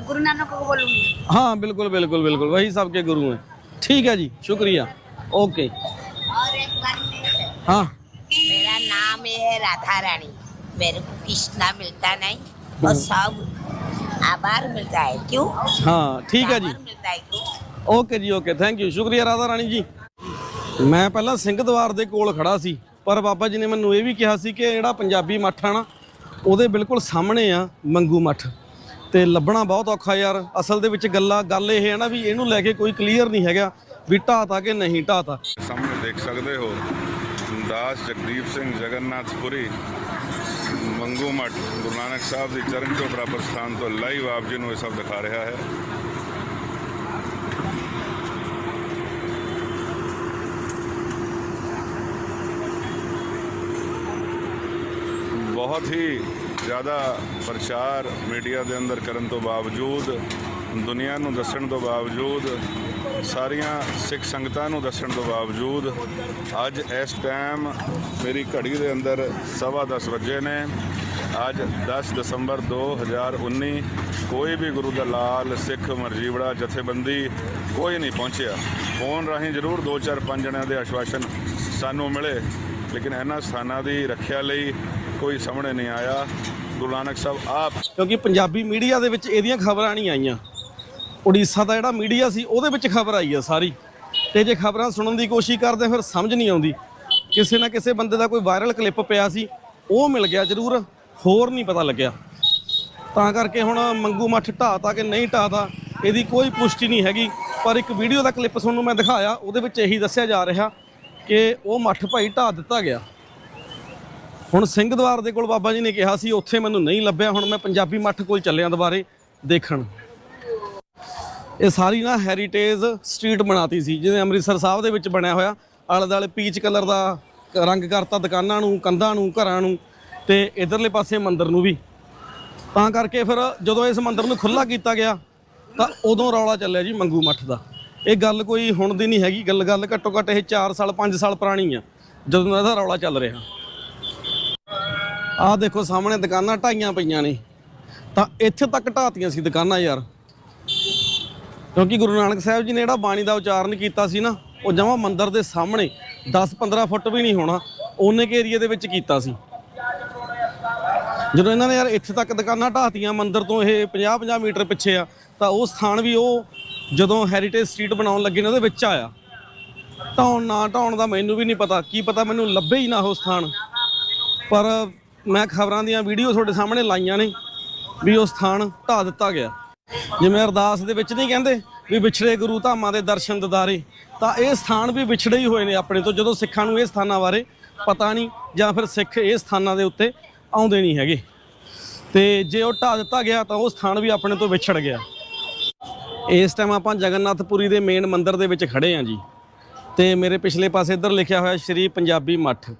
गुरु नानक को बोलूँगी हाँ बिल्कुल बिल्कुल बिल्कुल वही सबके गुरु हैं ठीक है जी शुक्रिया ओके और एक बार हाँ। मेरा नाम है राधा रानी। मेरे को कृष्णा मिलता नहीं। और सब आभार मिलता है क्यों हाँ ठीक है जी आभार मिलता है क्यों ਓਕੇ ਜੀ ਓਕੇ ਥੈਂਕ ਯੂ ਸ਼ੁਕਰੀਆ ਰਾਧਾ ਰਾਣੀ ਜੀ ਮੈਂ ਪਹਿਲਾਂ ਸਿੰਘ ਦਵਾਰ ਦੇ ਕੋਲ ਖੜਾ ਸੀ ਪਰ ਬਾਬਾ ਜੀ ਨੇ ਮੈਨੂੰ ਇਹ ਵੀ ਕਿਹਾ ਸੀ ਕਿ ਜਿਹੜਾ ਪੰਜਾਬੀ ਮੱਠ ਆ ਨਾ ਉਹਦੇ ਬਿਲਕੁਲ ਸਾਹਮਣੇ ਆ ਮੰਗੂ ਮੱਠ ਤੇ ਲੱਭਣਾ ਬਹੁਤ ਔਖਾ ਯਾਰ ਅਸਲ ਦੇ ਵਿੱਚ ਗੱਲਾਂ ਗੱਲ ਇਹ ਹੈ ਨਾ ਵੀ ਇਹਨੂੰ ਲੈ ਕੇ ਕੋਈ ਕਲੀਅਰ ਨਹੀਂ ਹੈਗਾ ਵੀ ਢਾਤਾ ਕਿ ਨਹੀਂ ਢਾਤਾ ਸਾਹਮਣੇ ਦੇਖ ਸਕਦੇ ਹੋ ਦਾਸ ਜਗਦੀਪ ਸਿੰਘ ਜਗਨਨਾਥਪੁਰੀ ਮੰਗੂ ਮੱਠ, ਗੁਰੂ ਨਾਨਕ ਸਾਹਿਬ ਦੀ ਚਰਨ ਤੋਂ ਬਰਾਬਰ ਸਥਾਨ ਤੋਂ ਲਾਈਵ ਆਪ ਜੀ ਨੂੰ ਇਹ ਸਭ ਦਿਖਾ ਰਿਹਾ ਹੈ। ਬਹੁਤ ਹੀ ਜ਼ਿਆਦਾ ਪ੍ਰਚਾਰ ਮੀਡੀਆ ਦੇ ਅੰਦਰ ਕਰਨ ਤੋਂ ਬਾਵਜੂਦ ਦੁਨੀਆ ਨੂੰ ਦੱਸਣ ਤੋਂ ਬਾਵਜੂਦ, ਸਾਰੀਆਂ ਸਿੱਖ ਸੰਗਤਾਂ ਨੂੰ ਦੱਸਣ ਤੋਂ ਬਾਵਜੂਦ, ਅੱਜ ਇਸ ਟਾਈਮ ਮੇਰੀ ਘੜੀ ਦੇ ਅੰਦਰ ਸਵਾ ਦਸ ਵਜੇ ਨੇ। ਅੱਜ 10 ਦਸੰਬਰ 2019 ਕੋਈ ਵੀ ਗੁਰੂ ਦਾ ਲਾਲ ਸਿੱਖ ਮਰਜੀਵੜਾ, ਜਥੇਬੰਦੀ ਕੋਈ ਨਹੀਂ ਪਹੁੰਚਿਆ। ਫੋਨ ਰਾਹੀਂ ਜ਼ਰੂਰ 2-4 5 ਜਣਿਆਂ ਦੇ ਆਸ਼ਵਾਸਨ ਸਾਨੂੰ ਮਿਲੇ, ਲੇਕਿਨ ਇਹਨਾਂ ਸਥਾਨਾਂ ਦੀ ਰੱਖਿਆ ਲਈ ਕੋਈ ਸਾਹਮਣੇ ਨਹੀਂ ਆਇਆ। ਗੁਰੂ ਨਾਨਕ ਸਾਹਿਬ, ਆਪ ਕਿਉਂਕਿ ਪੰਜਾਬੀ ਮੀਡੀਆ ਦੇ ਵਿੱਚ ਇਹਦੀਆਂ ਖਬਰਾਂ ਨਹੀਂ ਆਈਆਂ। ਉੜੀਸਾ ਦਾ ਜਿਹੜਾ ਮੀਡੀਆ ਸੀ, ਉਹਦੇ ਵਿੱਚ ਖਬਰ ਆਈ ਆ ਸਾਰੀ। ਤੇ ਜੇ ਖਬਰਾਂ ਸੁਣਨ ਦੀ ਕੋਸ਼ਿਸ਼ ਕਰਦੇ, ਫਿਰ ਸਮਝ ਨਹੀਂ ਆਉਂਦੀ। ਕਿਸੇ ਨਾ ਕਿਸੇ ਬੰਦੇ ਦਾ ਕੋਈ ਵਾਇਰਲ ਕਲਿੱਪ ਪਿਆ ਸੀ, ਉਹ ਮਿਲ ਗਿਆ ਜ਼ਰੂਰ, ਹੋਰ ਨਹੀਂ ਪਤਾ ਲੱਗਿਆ। ਤਾਂ ਕਰਕੇ ਹੁਣ ਮੰਗੂ ਮੱਠ ਢਾਤਾ ਕਿ ਨਹੀਂ ਢਾਤਾ ਇਹਦੀ ਕੋਈ ਪੁਸ਼ਟੀ ਨਹੀਂ ਹੈਗੀ। ਪਰ ਇੱਕ ਵੀਡੀਓ ਦਾ ਕਲਿੱਪ ਤੁਹਾਨੂੰ ਮੈਂ ਦਿਖਾਇਆ, ਉਹਦੇ ਵਿੱਚ ਇਹੀ ਦੱਸਿਆ ਜਾ ਰਿਹਾ ਕਿ ਉਹ ਮੱਠ ਭਾਈ ਢਾ ਦਿੱਤਾ ਗਿਆ। ਹੁਣ ਸਿੰਘ ਦਵਾਰ ਦੇ ਕੋਲ ਬਾਬਾ ਜੀ ਨੇ ਕਿਹਾ ਸੀ, ਉੱਥੇ ਮੈਨੂੰ ਨਹੀਂ ਲੱਭਿਆ, ਹੁਣ ਮੈਂ ਪੰਜਾਬੀ ਮੱਠ ਕੋਲ ਚੱਲਿਆ ਦੁਬਾਰੇ ਦੇਖਣ। ਇਹ ਸਾਰੀ ਨਾ ਹੈਰੀਟੇਜ ਸਟਰੀਟ ਬਣਾਤੀ ਸੀ ਜਿਵੇਂ ਅੰਮ੍ਰਿਤਸਰ ਸਾਹਿਬ ਦੇ ਵਿੱਚ ਬਣਿਆ ਹੋਇਆ। ਆਲੇ ਦੁਆਲੇ ਪੀਚ ਕਲਰ ਦਾ ਰੰਗ ਕਰਤਾ ਦੁਕਾਨਾਂ ਨੂੰ, ਕੰਧਾਂ ਨੂੰ, ਘਰਾਂ ਨੂੰ ਤੇ ਇਧਰਲੇ ਪਾਸੇ ਮੰਦਿਰ ਨੂੰ ਵੀ। ਤਾਂ ਕਰਕੇ ਫਿਰ ਜਦੋਂ ਇਸ ਮੰਦਿਰ ਨੂੰ ਖੁੱਲਾ ਕੀਤਾ ਗਿਆ, ਤਾਂ ਉਦੋਂ ਰੌਲਾ ਚੱਲਿਆ ਜੀ ਮੰਗੂ ਮੱਠ ਦਾ। ਇਹ ਗੱਲ ਕੋਈ ਹੁਣ ਦੀ ਨਹੀਂ ਹੈਗੀ, ਗੱਲ ਗੱਲ ਘੱਟੋ ਘੱਟ ਇਹ 4 ਸਾਲ 5 ਸਾਲ ਪੁਰਾਣੀ ਆ, ਜਦੋਂ ਇਹਦਾ ਰੌਲਾ ਚੱਲ ਰਿਹਾ। ਆਹ ਦੇਖੋ ਸਾਹਮਣੇ ਦੁਕਾਨਾਂ ਢਾਈਆਂ ਪਈਆਂ ਨੇ। ਤਾਂ ਇੱਥੇ ਤੱਕ ਢਾਤੀਆਂ ਸੀ ਦੁਕਾਨਾਂ ਯਾਰ। ਕਿਉਂਕਿ ਗੁਰੂ ਨਾਨਕ ਸਾਹਿਬ ਜੀ ਨੇ ਜਿਹੜਾ ਬਾਣੀ ਦਾ ਉਚਾਰਨ ਕੀਤਾ ਸੀ ਨਾ, ਉਹ ਜਮਾ ਮੰਦਿਰ ਦੇ ਸਾਹਮਣੇ 10-15 ਫੁੱਟ ਵੀ ਨਹੀਂ ਹੋਣਾ ਓਨੇ ਕੇ ਏਰੀਆ ਦੇ ਵਿੱਚ ਕੀਤਾ ਸੀ। ਜਦੋਂ ਇਹਨਾਂ ਨੇ ਯਾਰ ਇੱਥੇ ਤੱਕ ਦੁਕਾਨਾਂ ਢਾਤੀਆਂ ਮੰਦਿਰ ਤੋਂ ਇਹ 50-50 ਮੀਟਰ ਪਿੱਛੇ ਆ, ਤਾਂ ਉਹ ਸਥਾਨ ਵੀ ਉਹ ਜਦੋਂ ਹੈਰੀਟੇਜ ਸਟਰੀਟ ਬਣਾਉਣ ਲੱਗੇ ਨੇ, ਉਹਦੇ ਵਿੱਚ ਆਇਆ। ਢਾਉਣ ਨਾ ਢਾਉਣ ਦਾ ਮੈਨੂੰ ਵੀ ਨਹੀਂ ਪਤਾ, ਕੀ ਪਤਾ ਮੈਨੂੰ ਲੱਭੇ ਹੀ ਨਾ ਉਹ ਸਥਾਨ। ਪਰ ਮੈਂ ਖਬਰਾਂ ਦੀਆਂ ਵੀਡੀਓ ਤੁਹਾਡੇ ਸਾਹਮਣੇ ਲਾਈਆਂ ਨੇ ਵੀ ਉਹ ਸਥਾਨ ਢਾ ਦਿੱਤਾ ਗਿਆ। ਜਿਵੇਂ ਅਰਦਾਸ ਦੇ ਵਿੱਚ ਨਹੀਂ ਕਹਿੰਦੇ ਵੀ ਵਿਛੜੇ ਗੁਰੂ ਧਾਮਾਂ ਦੇ ਦਰਸ਼ਨ ਦਿਦਾਰੇ, ਤਾਂ ਇਹ ਸਥਾਨ ਵੀ ਵਿਛੜੇ ਹੀ ਹੋਏ ਨੇ ਆਪਣੇ ਤੋਂ, ਜਦੋਂ ਸਿੱਖਾਂ ਨੂੰ ਇਹ ਸਥਾਨਾਂ ਬਾਰੇ ਪਤਾ ਨਹੀਂ ਜਾਂ ਫਿਰ ਸਿੱਖ ਇਹ ਸਥਾਨਾਂ ਦੇ ਉੱਤੇ ਆਉਂਦੇ ਨਹੀਂ ਹੈਗੇ। ਤੇ ਜੇ ਉਹ ਢਾ ਦਿੱਤਾ ਗਿਆ ਤਾਂ ਉਹ ਸਥਾਨ ਵੀ ਆਪਣੇ ਤੋਂ ਵਿਛੜ ਗਿਆ। ਇਸ ਟਾਈਮ ਆਪਾਂ ਜਗਨਨਾਥਪੁਰੀ ਦੇ ਮੇਨ ਮੰਦਿਰ ਦੇ ਵਿੱਚ ਖੜੇ ਆਂ ਜੀ। ਤੇ ਮੇਰੇ ਪਿਛਲੇ ਪਾਸੇ ਇੱਧਰ ਲਿਖਿਆ ਹੋਇਆ ਸ਼੍ਰੀ ਪੰਜਾਬੀ ਮੱਠ।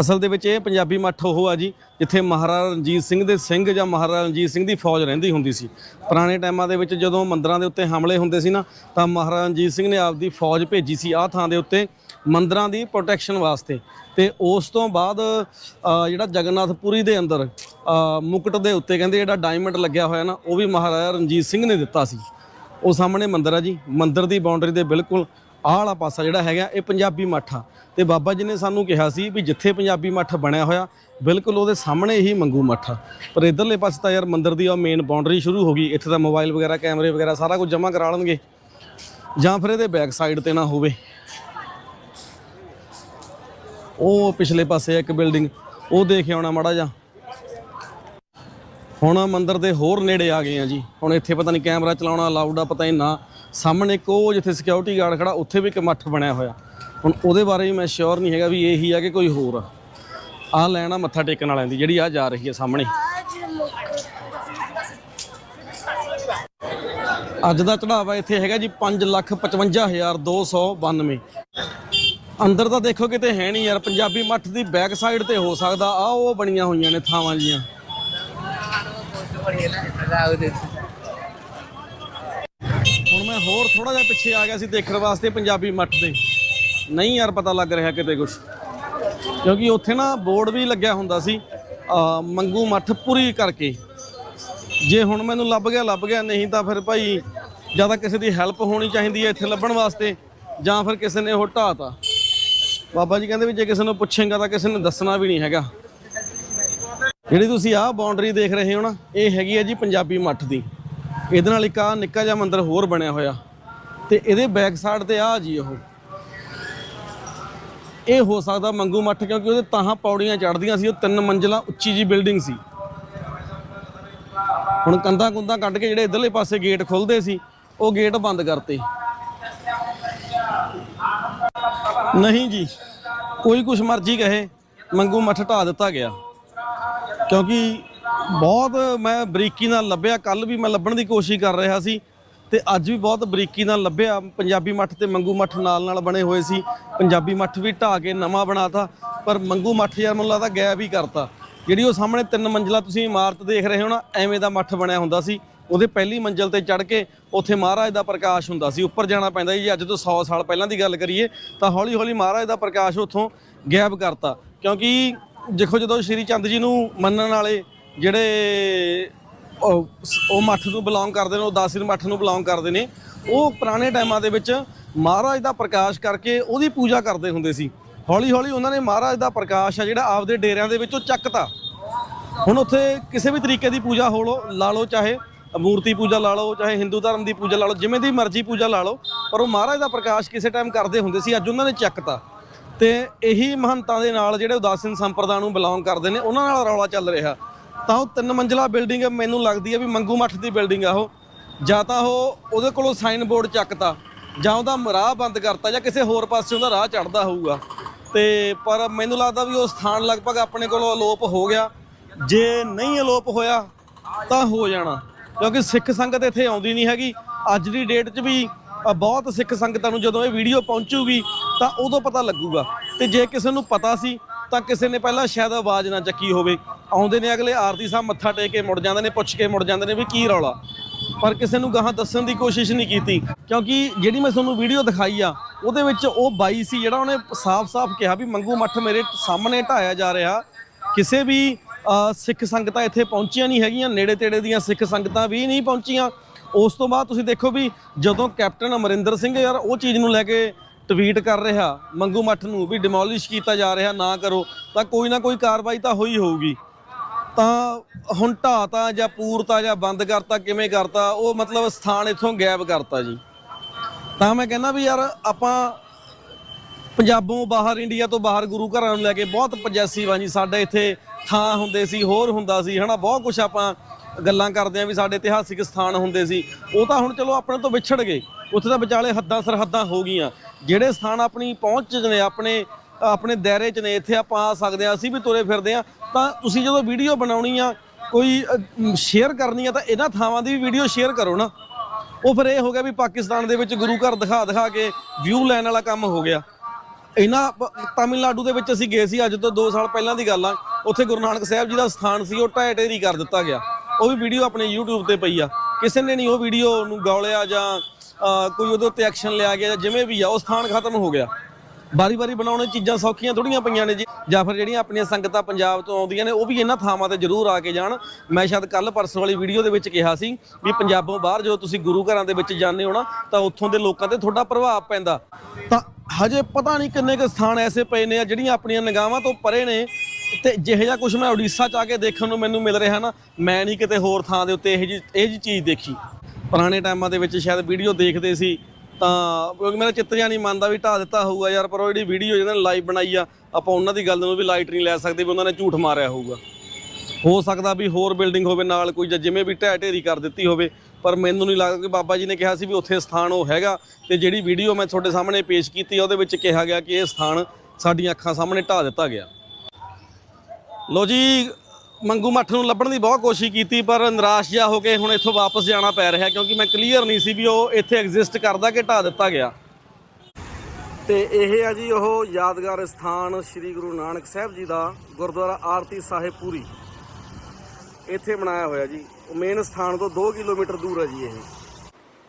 ਅਸਲ ਦੇ ਵਿੱਚ ਇਹ ਪੰਜਾਬੀ ਮੱਠ ਉਹ ਆ ਜੀ ਜਿੱਥੇ ਮਹਾਰਾਜਾ ਰਣਜੀਤ ਸਿੰਘ ਦੇ ਸਿੰਘ ਜਾਂ ਮਹਾਰਾਜਾ ਰਣਜੀਤ ਸਿੰਘ ਦੀ ਫੌਜ ਰਹਿੰਦੀ ਹੁੰਦੀ ਸੀ। ਪੁਰਾਣੇ ਟਾਈਮਾਂ ਦੇ ਵਿੱਚ ਜਦੋਂ ਮੰਦਰਾਂ ਦੇ ਉੱਤੇ ਹਮਲੇ ਹੁੰਦੇ ਸੀ ਨਾ ਤਾਂ ਮਹਾਰਾਜਾ ਰਣਜੀਤ ਸਿੰਘ ਨੇ ਆਪਦੀ ਫੌਜ ਭੇਜੀ ਸੀ ਆਹ ਥਾਂ ਦੇ ਉੱਤੇ ਮੰਦਰਾਂ ਦੀ ਪ੍ਰੋਟੈਕਸ਼ਨ ਵਾਸਤੇ। ਤੇ ਉਸ ਤੋਂ ਬਾਅਦ ਅ, ਜਿਹੜਾ ਜਗਨਨਾਥਪੁਰੀ ਦੇ ਅੰਦਰ ਮੁਕਟ ਦੇ ਉੱਤੇ ਕਹਿੰਦੇ ਜਿਹੜਾ ਡਾਇਮੰਡ ਲੱਗਿਆ ਹੋਇਆ ਨਾ ਉਹ ਵੀ ਮਹਾਰਾਜਾ ਰਣਜੀਤ ਸਿੰਘ ਨੇ ਦਿੱਤਾ ਸੀ। ਉਹ ਸਾਹਮਣੇ ਮੰਦਿਰ ਆ ਜੀ ਮੰਦਿਰ ਦੀ ਬਾਉਂਡਰੀ ਦੇ ਬਿਲਕੁਲ ਆਹ ਵਾਲਾ ਪਾਸਾ ਜਿਹੜਾ ਹੈਗਾ, ਇਹ ਪੰਜਾਬੀ ਮੱਠ ਆ। ਤੇ ਬਾਬਾ ਜੀ ਨੇ ਸਾਨੂੰ ਕਿਹਾ ਸੀ ਵੀ ਜਿੱਥੇ ਪੰਜਾਬੀ ਮੱਠ ਬਣਿਆ ਹੋਇਆ, ਬਿਲਕੁਲ ਉਹਦੇ ਸਾਹਮਣੇ ਹੀ ਮੰਗੂ ਮੱਠ ਆ। ਪਰ ਇਧਰਲੇ ਪਾਸੇ ਤਾਂ ਯਾਰ ਮੰਦਿਰ ਦੀ ਉਹ ਮੇਨ ਬਾਉਂਡਰੀ ਸ਼ੁਰੂ ਹੋ ਗਈ, ਇੱਥੇ ਤਾਂ ਮੋਬਾਈਲ ਵਗੈਰਾ, ਕੈਮਰੇ ਵਗੈਰਾ ਸਾਰਾ ਕੁਝ ਜਮ੍ਹਾਂ ਕਰਾ ਲੈਣਗੇ। ਜਾਂ ਫਿਰ ਇਹਦੇ ਬੈਕ ਸਾਈਡ ਤੇ ਨਾ ਹੋਵੇ। ਉਹ ਪਿਛਲੇ ਪਾਸੇ ਇੱਕ ਬਿਲਡਿੰਗ ਉਹ ਦੇਖ ਆਉਣਾ ਮਾੜਾ ਜਾ ਹੁਣ ਮੰਦਿਰ ਦੇ ਹੋਰ ਨੇੜੇ ਆ ਗਏ ਆ ਜੀ। ਹੁਣ ਇੱਥੇ ਪਤਾ ਨਹੀਂ ਕੈਮਰਾ ਚਲਾਉਣਾ ਅਲਾਉਡ ਆ, ਪਤਾ ਨਹੀਂ ਨਾ। ਸਾਹਮਣੇ ਇੱਕ ਉਹ ਜਿੱਥੇ ਸਿਕਿਉਰਿਟੀ ਗਾਰਡ ਖੜਾ, ਉੱਥੇ ਵੀ ਇੱਕ ਮੱਠ ਬਣਿਆ ਹੋਇਆ। ਹੁਣ ਉਹਦੇ ਬਾਰੇ ਵੀ ਮੈਂ ਸ਼ੋਰ ਨਹੀਂ ਹੈਗਾ ਵੀ ਇਹੀ ਆ ਕਿ ਕੋਈ ਹੋਰ ਆ। ਆਹ ਲੈਣਾ ਮੱਥਾ ਟੇਕਣ ਵਾਲਿਆਂ ਦੀ, ਜਿਹੜੀ ਆ ਜਾ ਰਹੀ ਹੈ ਸਾਹਮਣੇ। ਅੱਜ ਦਾ ਚੜਾਵਾ ਇੱਥੇ ਹੈਗਾ ਜੀ 555292 ਅੰਦਰ ਤਾਂ ਦੇਖੋ ਕਿਤੇ ਹੈ ਨਹੀਂ ਯਾਰ, ਪੰਜਾਬੀ ਮੱਠ ਦੀ ਬੈਕ ਸਾਈਡ ਤੇ ਹੋ ਸਕਦਾ ਆ ਉਹ ਬਣੀਆਂ ਹੋਈਆਂ ਨੇ ਥਾਵਾਂ ਜੀਆਂ। ਹੁਣ ਮੈਂ ਹੋਰ ਥੋੜਾ ਜਿਹਾ ਪਿੱਛੇ ਆ ਗਿਆ ਸੀ ਦੇਖਣ ਵਾਸਤੇ ਪੰਜਾਬੀ ਮੱਠ ਦੇ। ਨਹੀਂ ਯਾਰ ਪਤਾ ਲੱਗ ਰਿਹਾ ਕਿਤੇ ਕੁਝ ਕਿਉਂਕਿ ਉੱਥੇ ਨਾ ਬੋਰਡ ਵੀ ਲੱਗਿਆ ਹੁੰਦਾ ਸੀ ਮੰਗੂ ਮੱਠ ਪੂਰੀ ਕਰਕੇ। ਜੇ ਹੁਣ ਮੈਨੂੰ ਲੱਭ ਗਿਆ ਲੱਭ ਗਿਆ, ਨਹੀਂ ਤਾਂ ਫਿਰ ਭਾਈ ਜਾਂ ਤਾਂ ਕਿਸੇ ਦੀ ਹੈਲਪ ਹੋਣੀ ਚਾਹੀਦੀ ਹੈ ਇੱਥੇ ਲੱਭਣ ਵਾਸਤੇ, ਜਾਂ ਫਿਰ ਕਿਸੇ ਨੇ ਉਹ ਢਾਤਾ ਬਾਬਾ ਜੀ ਕਹਿੰਦੇ ਵੀ ਜੇ ਕਿਸੇ ਨੂੰ ਪੁੱਛੇਗਾ ਤਾਂ ਕਿਸੇ ਨੇ ਦੱਸਣਾ ਵੀ ਨਹੀਂ ਹੈਗਾ। ਜਿਹੜੀ ਤੁਸੀਂ ਆਹ ਬਾਉਂਡਰੀ ਦੇਖ ਰਹੇ ਹੋ ਨਾ, ਇਹ ਹੈਗੀ ਹੈ ਜੀ ਪੰਜਾਬੀ ਮੱਠ ਦੀ। ਇਹਦੇ ਨਾਲ ਇੱਕ ਆ ਨਿੱਕਾ ਜਿਹਾ ਮੰਦਿਰ ਹੋਰ ਬਣਿਆ ਹੋਇਆ। ਤੇ ਇਹਦੇ ਬੈਕ ਸਾਈਡ ਤੇ ਆ ਜੀ ਉਹ। ਇਹ ਹੋ ਸਕਦਾ ਮੰਗੂ ਮੱਠ, ਕਿਉਂਕਿ ਉਹਦੇ ਤਾਹਾਂ ਪੌੜੀਆਂ ਚੜਦੀਆਂ ਸੀ, ਉਹ ਤਿੰਨ ਮੰਜ਼ਲਾ ਉੱਚੀ ਜੀ ਬਿਲਡਿੰਗ ਸੀ। ਹੁਣ ਕੰਧਾਂ ਕੁੰਧਾਂ ਕੱਢ ਕੇ ਜਿਹੜੇ ਇਧਰਲੇ ਪਾਸੇ ਗੇਟ ਖੁੱਲਦੇ ਸੀ, ਉਹ ਗੇਟ ਬੰਦ ਕਰਤੇ। ਨਹੀਂ ਜੀ, ਕੋਈ ਕੁਛ ਮਰਜ਼ੀ ਕਹੇ, ਮੰਗੂ ਮੱਠ ਢਾ ਦਿੱਤਾ ਗਿਆ। ਕਿਉਂਕਿ ਬਹੁਤ ਮੈਂ ਬਰੀਕੀ ਨਾਲ ਲੱਭਿਆ। ਕੱਲ ਵੀ ਮੈਂ ਲੱਭਣ ਦੀ ਕੋਸ਼ਿਸ਼ ਕਰ ਰਿਹਾ ਸੀ ਤੇ ਅੱਜ ਵੀ ਬਹੁਤ ਬਰੀਕੀ ਨਾਲ ਲੱਭਿਆ। ਪੰਜਾਬੀ ਮੱਠ ਤੇ ਮੰਗੂ ਮੱਠ ਨਾਲ ਨਾਲ ਬਣੇ ਹੋਏ ਸੀ। ਪੰਜਾਬੀ ਮੱਠ ਵੀ ਢਾ ਕੇ ਨਵਾਂ ਬਣਾਤਾ, ਪਰ ਮੰਗੂ ਮੱਠ ਯਾਰ ਮੈਨੂੰ ਲੱਗਦਾ ਗਾਇਬ ਹੀ ਕਰਤਾ। ਜਿਹੜੀ ਉਹ ਸਾਹਮਣੇ ਤਿੰਨ ਮੰਜ਼ਲਾ ਤੁਸੀਂ ਇਮਾਰਤ ਦੇਖ ਰਹੇ ਹੋ ਨਾ, ਐਵੇਂ ਦਾ ਮੱਠ ਬਣਿਆ ਹੁੰਦਾ ਸੀ। ਉਹਦੇ ਪਹਿਲੀ ਮੰਜ਼ਲ ਤੇ ਚੜ੍ਹ ਕੇ ਉੱਥੇ ਮਹਾਰਾਜ ਦਾ ਪ੍ਰਕਾਸ਼ ਹੁੰਦਾ ਸੀ। ਉੱਪਰ ਜਾਣਾ ਪੈਂਦਾ ਜੀ ਅੱਜ ਤੋਂ 100 ਸਾਲ ਪਹਿਲਾਂ ਦੀ ਗੱਲ ਕਰੀਏ, ਤਾਂ ਹੌਲੀ ਹੌਲੀ ਮਹਾਰਾਜ ਦਾ ਪ੍ਰਕਾਸ਼ ਉੱਥੋਂ ਗਾਇਬ ਕਰਤਾ। ਕਿਉਂਕਿ ਦੇਖੋ ਜਦੋਂ ਸ਼੍ਰੀ ਚੰਦ ਜੀ ਨੂੰ ਮੰਨਣ ਵਾਲੇ ਜਿਹੜੇ ਉਹ ਉਹ ਮੱਠ ਨੂੰ ਬਿਲੋਂਗ ਕਰਦੇ ਨੇ, ਉਹ ਦਾਸਿਰ ਮੱਠ ਨੂੰ ਬਿਲੋਂਗ ਕਰਦੇ ਨੇ, ਉਹ ਪੁਰਾਣੇ ਟਾਈਮਾਂ ਦੇ ਵਿੱਚ ਮਹਾਰਾਜ ਦਾ ਪ੍ਰਕਾਸ਼ ਕਰਕੇ ਉਹਦੀ ਪੂਜਾ ਕਰਦੇ ਹੁੰਦੇ ਸੀ। ਹੌਲੀ ਹੌਲੀ ਉਹਨਾਂ ਨੇ ਮਹਾਰਾਜ ਦਾ ਪ੍ਰਕਾਸ਼ ਆ ਜਿਹੜਾ ਆਪਦੇ ਡੇਰਿਆਂ ਦੇ ਵਿੱਚੋਂ ਚੱਕਤਾ। ਹੁਣ ਉੱਥੇ ਕਿਸੇ ਵੀ ਤਰੀਕੇ ਦੀ ਪੂਜਾ ਹੋ ਲੋ, ਲਾ ਲਓ ਚਾਹੇ ਮੂਰਤੀ ਪੂਜਾ ਲਾ ਲਓ ਚਾਹੇ ਹਿੰਦੂ ਧਰਮ ਦੀ ਪੂਜਾ ਲਾ ਲਓ ਜਿਵੇਂ ਦੀ ਮਰਜ਼ੀ ਪੂਜਾ ਲਾ ਲਓ ਪਰ ਉਹ ਮਹਾਰਾਜ ਦਾ ਪ੍ਰਕਾਸ਼ ਕਿਸੇ ਟਾਈਮ ਕਰਦੇ ਹੁੰਦੇ ਸੀ, ਅੱਜ ਉਹਨਾਂ ਨੇ ਚੱਕਤਾ। ਤੇ ਇਹੀ ਮਹੰਤਾਂ ਦੇ ਨਾਲ ਜਿਹੜੇ ਉਦਾਸੀਨ ਸੰਪਰਦਾ ਨੂੰ ਬਿਲੋਂਗ ਕਰਦੇ ਨੇ, ਉਹਨਾਂ ਨਾਲ ਰੌਲਾ ਚੱਲ ਰਿਹਾ। ਤਾਂ ਉਹ ਤਿੰਨ ਮੰਜ਼ਲਾ ਬਿਲਡਿੰਗ ਮੈਨੂੰ ਲੱਗਦੀ ਹੈ ਵੀ ਮੰਗੂ ਮੱਠ ਦੀ ਬਿਲਡਿੰਗ ਆ ਉਹ। ਜਾਂ ਤਾਂ ਉਹ ਉਹਦੇ ਕੋਲੋਂ ਸਾਈਨ ਬੋਰਡ ਚੱਕਤਾ, ਜਾਂ ਉਹਦਾ ਰਾਹ ਬੰਦ ਕਰਤਾ, ਜਾਂ ਕਿਸੇ ਹੋਰ ਪਾਸੇ ਉਹਦਾ ਰਾਹ ਚੜਦਾ ਹੋਊਗਾ। ਤੇ ਪਰ ਮੈਨੂੰ ਲੱਗਦਾ ਵੀ ਉਹ ਸਥਾਨ ਲਗਭਗ ਆਪਣੇ ਕੋਲੋਂ ਅਲੋਪ ਹੋ ਗਿਆ। ਜੇ ਨਹੀਂ ਅਲੋਪ ਹੋਇਆ, ਤਾਂ ਹੋ ਜਾਣਾ। ਕਿਉਂਕਿ ਸਿੱਖ ਸੰਗਤ ਇੱਥੇ ਆਉਂਦੀ ਨਹੀਂ ਹੈਗੀ। ਅੱਜ ਦੀ ਡੇਟ 'ਚ ਵੀ ਬਹੁਤ ਸਿੱਖ ਸੰਗਤਾਂ ਨੂੰ ਜਦੋਂ ਇਹ ਵੀਡੀਓ ਪਹੁੰਚੂਗੀ, ਤਾਂ ਉਦੋਂ ਪਤਾ ਲੱਗੂਗਾ। ਤੇ ਜੇ ਕਿਸੇ ਨੂੰ ਪਤਾ ਸੀ ਤਾਂ ਕਿਸੇ ਨੇ ਪਹਿਲਾਂ ਸ਼ਾਇਦ ਆਵਾਜ਼ ਨਾ ਚੱਕੀ ਹੋਵੇ। ਆਉਂਦੇ ਨੇ ਅਗਲੇ ਆਰਤੀ ਸਾਹਿਬ ਮੱਥਾ ਟੇਕ ਕੇ ਮੁੜ ਜਾਂਦੇ ਨੇ, ਪੁੱਛ ਕੇ ਮੁੜ ਜਾਂਦੇ ਨੇ ਵੀ ਕੀ ਰੌਲਾ। ਪਰ ਕਿਸੇ ਨੂੰ ਗਾਹਾਂ ਦੱਸਣ ਦੀ ਕੋਸ਼ਿਸ਼ ਨਹੀਂ ਕੀਤੀ, ਕਿਉਂਕਿ ਜਿਹੜੀ ਮੈਂ ਤੁਹਾਨੂੰ ਵੀਡੀਓ ਦਿਖਾਈ ਆ, ਉਹਦੇ ਵਿੱਚ ਉਹ ਬਾਈ ਸੀ ਜਿਹੜਾ ਉਹਨੇ ਸਾਫ਼-ਸਾਫ਼ ਕਿਹਾ ਵੀ ਮੰਗੂ ਮੱਠ ਮੇਰੇ ਸਾਹਮਣੇ ਢਾਇਆ ਜਾ ਰਿਹਾ। ਕਿਸੇ ਵੀ ਸਿੱਖ ਸੰਗਤਾਂ ਇੱਥੇ ਪਹੁੰਚੀਆਂ ਨਹੀਂ ਹੈਗੀਆਂ ਨੇੜੇ ਤੇੜੇ ਦੀਆਂ ਸਿੱਖ ਸੰਗਤਾਂ ਵੀ ਨਹੀਂ ਪਹੁੰਚੀਆਂ। ਉਸ ਤੋਂ ਬਾਅਦ ਤੁਸੀਂ ਦੇਖੋ ਵੀ ਜਦੋਂ ਕੈਪਟਨ ਅਮਰਿੰਦਰ ਸਿੰਘ ਯਾਰ ਉਹ ਚੀਜ਼ ਨੂੰ ਲੈ ਕੇ ਟਵੀਟ ਕਰ ਰਿਹਾ, ਮੰਗੂ ਮੱਠ ਨੂੰ ਵੀ ਡਿਮੋਲਿਸ਼ ਕੀਤਾ ਜਾ ਰਿਹਾ, ਨਾ ਕਰੋ, ਤਾਂ ਕੋਈ ਨਾ ਕੋਈ ਕਾਰਵਾਈ ਤਾਂ ਹੋਈ ਹੋਊਗੀ। ਤਾਂ ਹੁਣ ਢਾਤਾ ਜਾਂ ਪੂਰਤਾ ਜਾਂ ਬੰਦ ਕਰਤਾ, ਕਿਵੇਂ ਕਰਤਾ, ਉਹ ਮਤਲਬ ਸਥਾਨ ਇਥੋਂ ਗਾਇਬ ਕਰਤਾ ਜੀ। ਤਾਂ ਮੈਂ ਕਹਿੰਦਾ ਵੀ ਯਾਰ, ਆਪਾਂ ਪੰਜਾਬੋਂ ਬਾਹਰ ਇੰਡੀਆ ਤੋਂ ਬਾਹਰ ਗੁਰੂ ਘਰਾਂ ਨੂੰ ਲੈ ਕੇ ਬਹੁਤ ਪੋਜੈਸਿਵ ਆ ਜੀ। ਸਾਡੇ ਇੱਥੇ ਥਾਂ ਹੁੰਦੇ ਸੀ, ਹੋਰ ਹੁੰਦਾ ਸੀ, ਹਨਾ, ਬਹੁਤ ਕੁਝ ਆਪਾਂ ਗੱਲਾਂ ਕਰਦੇ ਆ ਵੀ ਸਾਡੇ ਇਤਿਹਾਸਿਕ ਸਥਾਨ ਹੁੰਦੇ ਸੀ। ਉਹ ਤਾਂ ਹੁਣ ਚਲੋ ਆਪਣੇ ਤੋਂ ਵਿਛੜ ਗਏ। ਉੱਥੇ ਤਾਂ ਵਿਚਾਲੇ ਹੱਦਾਂ ਸਰਹੱਦਾਂ ਹੋ ਗਈਆਂ। ਜਿਹੜੇ ਸਥਾਨ ਆਪਣੀ ਪਹੁੰਚ 'ਚ ਨੇ, ਆਪਣੇ ਆਪਣੇ ਦਾਇਰੇ 'ਚ ਨੇ, ਇੱਥੇ ਆਪਾਂ ਆ ਸਕਦੇ ਆ ਅਸੀਂ ਵੀ ਤੁਰੇ ਫਿਰਦੇ ਆ ਤਾਂ ਤੁਸੀਂ ਜਦੋਂ ਵੀਡੀਓ ਬਣਾਉਣੀ ਆ, ਕੋਈ ਸ਼ੇਅਰ ਕਰਨੀ ਆ, ਤਾਂ ਇਹਨਾਂ ਥਾਵਾਂ ਦੀ ਵੀ ਵੀਡੀਓ ਸ਼ੇਅਰ ਕਰੋ ਨਾ। ਉਹ ਫਿਰ ਇਹ ਹੋ ਗਿਆ ਵੀ ਪਾਕਿਸਤਾਨ ਦੇ ਵਿੱਚ ਗੁਰੂ ਘਰ ਦਿਖਾ ਦਿਖਾ ਕੇ ਵਿਊ ਲੈਣ ਵਾਲਾ ਕੰਮ ਹੋ ਗਿਆ। ਇਹਨਾਂ ਪ- ਤਾਮਿਲਨਾਡੂ ਦੇ ਵਿੱਚ ਅਸੀਂ ਗਏ ਸੀ, ਅੱਜ ਤੋਂ 2 ਸਾਲ ਪਹਿਲਾਂ ਦੀ ਗੱਲ ਆ। ਉੱਥੇ ਗੁਰੂ ਨਾਨਕ ਸਾਹਿਬ ਜੀ ਦਾ ਸਥਾਨ ਸੀ, ਉਹ ਢਹਿ ਢੇਰੀ ਕਰ ਦਿੱਤਾ ਗਿਆ। ਉਹ ਵੀ ਵੀਡੀਓ ਆਪਣੇ YouTube ਤੇ ਪਈ ਆ। ਕਿਸੇ ਨੇ ਨਹੀਂ ਉਹ ਵੀਡੀਓ ਨੂੰ ਗੌਲਿਆ ਜਾਂ ਕੋਈ ਉਹਦੇ ਉੱਤੇ ਐਕਸ਼ਨ ਲਿਆ ਗਿਆ ਜਾਂ ਜਿਵੇਂ ਵੀ ਆ, ਉਹ ਸਥਾਨ ਖਤਮ ਹੋ ਗਿਆ। ਬਾਰੀ ਬਾਰੀ ਬਣਾਉਣੇ ਚੀਜ਼ਾਂ ਸੌਖੀਆਂ ਥੋੜੀਆਂ ਪਈਆਂ ਨੇ ਜੀ। ਜਾਂ ਫਿਰ ਜਿਹੜੀਆਂ ਆਪਣੀਆਂ ਸੰਗਤਾਂ ਪੰਜਾਬ ਤੋਂ ਆਉਂਦੀਆਂ ਨੇ, ਉਹ ਵੀ ਇਹਨਾਂ ਥਾਵਾਂ ਤੇ ਜ਼ਰੂਰ ਆ ਕੇ ਜਾਣ। ਮੈਂ ਸ਼ਾਇਦ ਕੱਲ ਪਰਸੋਂ ਵਾਲੀ ਵੀਡੀਓ ਦੇ ਵਿੱਚ ਕਿਹਾ ਸੀ ਵੀ ਪੰਜਾਬੋਂ ਬਾਹਰ ਜਦੋਂ ਤੁਸੀਂ ਗੁਰੂ ਘਰਾਂ ਦੇ ਵਿੱਚ ਜਾਂਦੇ ਹੋ ਨਾ, ਤਾਂ ਉੱਥੋਂ ਦੇ ਲੋਕਾਂ ਤੇ ਤੁਹਾਡਾ ਪ੍ਰਭਾਵ ਪੈਂਦਾ। ਤਾਂ ਹਜੇ ਪਤਾ ਨਹੀਂ ਕਿੰਨੇ ਕੁ ਸਥਾਨ ਐਸੇ ਪਏ ਨੇ ਜਿਹੜੀਆਂ ਆਪਣੀਆਂ ਨਿਗਾਹਾਂ ਤੋਂ ਪਰੇ ਨੇ। ਤੇ ਜਿਹੇ ਜਿਹਾ ਕੁਝ ਮੈਂ ਉੜੀਸਾ ਚ ਆ ਕੇ ਦੇਖਣ ਨੂੰ ਮੈਨੂੰ ਮਿਲ ਰਿਹਾ ਨਾ, ਮੈਂ ਨਹੀਂ ਕਿਤੇ ਹੋਰ ਥਾਂ ਦੇ ਉੱਤੇ ਇਹ ਜੀ ਇਹ ਜੀ ਚੀਜ਼ ਦੇਖੀ। ਪੁਰਾਣੇ ਟਾਈਮਾਂ ਦੇ ਵਿੱਚ ਸ਼ਾਇਦ ਵੀਡੀਓ ਦੇਖਦੇ ਸੀ, ਤਾਂ ਕਿਉਂਕਿ ਮੇਰਾ ਚਿੱਤ ਜਾਂ ਨਹੀਂ ਮੰਨਦਾ ਵੀ ਢਾ ਦਿੱਤਾ ਹੋਊਗਾ ਯਾਰ, ਪਰ ਉਹ ਜਿਹੜੀ ਵੀਡੀਓ ਜਿਹਨਾਂ ਨੇ ਲਾਈਵ ਬਣਾਈ ਆ, ਆਪਾਂ ਉਹਨਾਂ ਦੀ ਗੱਲ ਨੂੰ ਵੀ ਲਾਈਟ ਨਹੀਂ ਲੈ ਸਕਦੇ ਵੀ ਉਹਨਾਂ ਨੇ ਝੂਠ ਮਾਰਿਆ ਹੋਊਗਾ। ਹੋ ਸਕਦਾ ਵੀ ਹੋਰ ਬਿਲਡਿੰਗ ਹੋਵੇ ਨਾਲ ਕੋਈ ਜਾਂ ਜਿਵੇਂ ਵੀ ਢਹਿ ਢੇਰੀ ਕਰ ਦਿੱਤੀ ਹੋਵੇ, ਪਰ ਮੈਨੂੰ ਨਹੀਂ ਲੱਗਦਾ ਕਿ ਬਾਬਾ ਜੀ ਨੇ ਕਿਹਾ ਸੀ ਵੀ ਉੱਥੇ ਸਥਾਨ ਉਹ ਹੈਗਾ ਤੇ ਜਿਹੜੀ ਵੀਡੀਓ ਮੈਂ ਤੁਹਾਡੇ ਸਾਹਮਣੇ ਪੇਸ਼ ਕੀਤੀ ਉਹਦੇ ਵਿੱਚ ਕਿਹਾ ਗਿਆ ਕਿ ਇਹ ਸਥਾਨ ਸਾਡੀਆਂ ਅੱਖਾਂ ਸਾਹਮਣੇ ਢਾ ਦਿੱਤਾ ਗਿਆ। ਲੋ ਜੀ ਮੰਗੂ ਮੱਠ ਨੂੰ ਲੱਭਣ ਦੀ ਬਹੁਤ ਕੋਸ਼ਿਸ਼ ਕੀਤੀ ਪਰ ਨਿਰਾਸ਼ ਜਿਹਾ ਹੋ ਕੇ ਹੁਣ ਇੱਥੋਂ ਵਾਪਸ ਜਾਣਾ ਪੈ ਰਿਹਾ ਕਿਉਂਕਿ ਮੈਂ ਕਲੀਅਰ ਨਹੀਂ ਸੀ ਵੀ ਉਹ ਇੱਥੇ ਐਗਜ਼ਿਸਟ ਕਰਦਾ ਕਿ ਢਾ ਦਿੱਤਾ ਗਿਆ। ਤੇ ਇਹ ਆ ਜੀ ਉਹ ਯਾਦਗਾਰ ਸਥਾਨ ਸ੍ਰੀ ਗੁਰੂ ਨਾਨਕ ਸਾਹਿਬ ਜੀ ਦਾ ਗੁਰਦੁਆਰਾ ਆਰਤੀ ਸਾਹਿਬ ਪੂਰੀ। ਇੱਥੇ ਬਣਾਇਆ ਹੋਇਆ ਜੀ। ਉਹ ਮੇਨ ਸਥਾਨ ਤੋਂ 2 ਕਿਲੋਮੀਟਰ ਦੂਰ ਹੈ ਜੀ ਇਹ।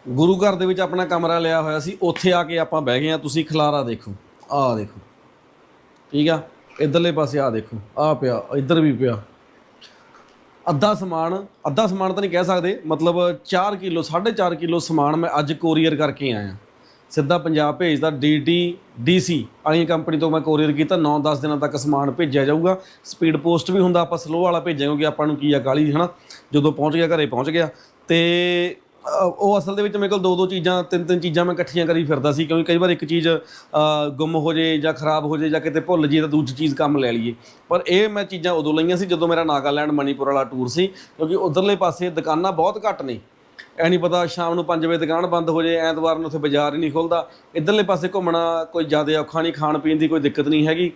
ਗੁਰੂ ਘਰ ਦੇ ਵਿੱਚ ਆਪਣਾ ਕਮਰਾ ਲਿਆ ਹੋਇਆ ਸੀ ਉੱਥੇ ਆ ਕੇ ਆਪਾਂ ਬਹਿ ਗਏ ਆ ਤੁਸੀਂ ਖਲਾਰਾ ਦੇਖੋ ਆਹ ਦੇਖੋ। ਠੀਕ ਆ? ਇਧਰਲੇ ਪਾਸੇ ਆ ਦੇਖੋ ਆ ਪਿਆ ਇੱਧਰ ਵੀ ਪਿਆ। ਅੱਧਾ ਸਮਾਨ ਅੱਧਾ ਸਮਾਨ ਤਾਂ ਨਹੀਂ ਕਹਿ ਸਕਦੇ, ਮਤਲਬ 4 ਕਿਲੋ 4.5 ਕਿਲੋ ਸਮਾਨ ਮੈਂ ਅੱਜ ਕੋਰੀਅਰ ਕਰਕੇ ਆਇਆ। ਸਿੱਧਾ ਪੰਜਾਬ ਭੇਜਦਾ ਡੀਟੀ ਡੀਸੀ ਵਾਲੀ ਕੰਪਨੀ ਤੋਂ ਮੈਂ ਕੋਰੀਅਰ ਕੀਤਾ 9-10 ਦਿਨਾਂ ਤੱਕ ਸਮਾਨ ਭੇਜਿਆ ਜਾਊਗਾ। ਸਪੀਡ ਪੋਸਟ ਵੀ ਹੁੰਦਾ, ਆਪਾਂ ਸਲੋ ਵਾਲਾ ਭੇਜਾਂਗੇ ਕਿਉਂਕਿ ਆਪਾਂ ਨੂੰ ਕੀ ਆ ਕਾਲੀ ਹਨਾ? ਜਦੋਂ ਪਹੁੰਚ ਗਿਆ, ਘਰੇ ਪਹੁੰਚ ਗਿਆ। ਤੇ ਉਹ ਅਸਲ ਦੇ ਵਿੱਚ ਮੇਰੇ ਕੋਲ ਦੋ ਦੋ ਚੀਜ਼ਾਂ, ਤਿੰਨ ਤਿੰਨ ਚੀਜ਼ਾਂ ਮੈਂ ਇਕੱਠੀਆਂ ਕਰੀ ਫਿਰਦਾ ਸੀ, ਕਿਉਂਕਿ ਕਈ ਵਾਰ ਇੱਕ ਚੀਜ਼ ਗੁੰਮ ਹੋ ਜੇ ਜਾਂ ਖਰਾਬ ਹੋ ਜੇ ਜਾਂ ਕਿਤੇ ਭੁੱਲ ਜੇ ਤਾਂ ਦੂਜੀ ਚੀਜ਼ ਕੰਮ ਲੈ ਲਈਏ। ਪਰ ਇਹ ਮੈਂ ਚੀਜ਼ਾਂ ਉਦੋਂ ਲਈਆਂ ਸੀ ਜਦੋਂ ਮੇਰਾ ਨਾਗਾਲੈਂਡ ਮਣੀਪੁਰ ਵਾਲਾ ਟੂਰ ਸੀ, ਕਿਉਂਕਿ ਉਧਰਲੇ ਪਾਸੇ ਦੁਕਾਨਾਂ ਬਹੁਤ ਘੱਟ ਨੇ। ਐ ਨਹੀਂ ਪਤਾ ਸ਼ਾਮ ਨੂੰ 5 ਵਜੇ ਦੁਕਾਨ ਬੰਦ ਹੋ ਜੇ, ਐਤਵਾਰ ਨੂੰ ਉੱਥੇ ਬਾਜ਼ਾਰ ਹੀ ਨਹੀਂ ਖੁੱਲਦਾ। ਇਧਰਲੇ ਪਾਸੇ ਘੁੰਮਣਾ ਕੋਈ ਜ਼ਿਆਦਾ ਔਖਾ ਨਹੀਂ ਖਾਣ ਪੀਣ ਦੀ ਕੋਈ ਦਿੱਕਤ ਨਹੀਂ ਹੈਗੀ।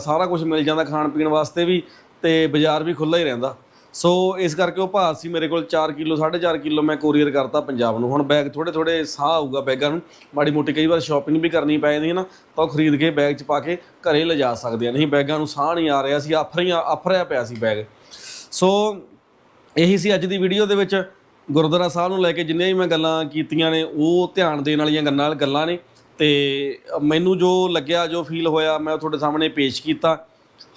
ਸਾਰਾ ਕੁਝ ਮਿਲ ਜਾਂਦਾ ਖਾਣ ਪੀਣ ਵਾਸਤੇ ਵੀ ਤੇ ਬਾਜ਼ਾਰ ਵੀ ਖੁੱਲ੍ਹਾ ਹੀ ਰਹਿੰਦਾ। ਸੋ ਇਸ ਕਰਕੇ ਉਹ ਭਾਅ ਸੀ ਮੇਰੇ ਕੋਲ 4 ਕਿਲੋ 4.5 ਕਿਲੋ ਮੈਂ ਕੋਰੀਅਰ ਕਰਤਾ ਪੰਜਾਬ ਨੂੰ। ਹੁਣ ਬੈਗ ਥੋੜੇ ਥੋੜੇ ਸਾਹ ਆਊਗਾ ਬੈਗਾਂ ਨੂੰ। ਮਾੜੀ ਮੋਟੀ ਕਈ ਵਾਰ ਸ਼ਾਪਿੰਗ ਵੀ ਕਰਨੀ ਪੈ ਜਾਂਦੀ ਹੈ ਨਾ, ਤਾਂ ਉਹ ਖਰੀਦ ਕੇ ਬੈਗ 'ਚ ਪਾ ਕੇ ਘਰੇ ਲਿਜਾ ਸਕਦੇ ਆ। ਨਹੀਂ, ਬੈਗਾਂ ਨੂੰ ਸਾਹ ਨਹੀਂ ਆ ਰਿਹਾ ਸੀ ਆਫਰੀਆਂ ਆਫਰਿਆ ਪਿਆ ਸੀ ਬੈਗ ਸੋ ਇਹੀ ਸੀ ਅੱਜ ਦੀ ਵੀਡੀਓ ਦੇ ਵਿੱਚ। ਗੁਰਦੁਆਰਾ ਸਾਹਿਬ ਨੂੰ ਲੈ ਕੇ ਜਿੰਨੀਆਂ ਵੀ ਮੈਂ ਗੱਲਾਂ ਕੀਤੀਆਂ ਨੇ, ਉਹ ਧਿਆਨ ਦੇਣ ਵਾਲੀਆਂ ਗੱਲਾਂ ਗੱਲਾਂ ਨੇ। ਤੇ ਮੈਨੂੰ ਜੋ ਲੱਗਿਆ, ਜੋ ਫੀਲ ਹੋਇਆ, ਮੈਂ ਉਹ ਤੁਹਾਡੇ ਸਾਹਮਣੇ ਪੇਸ਼ ਕੀਤਾ।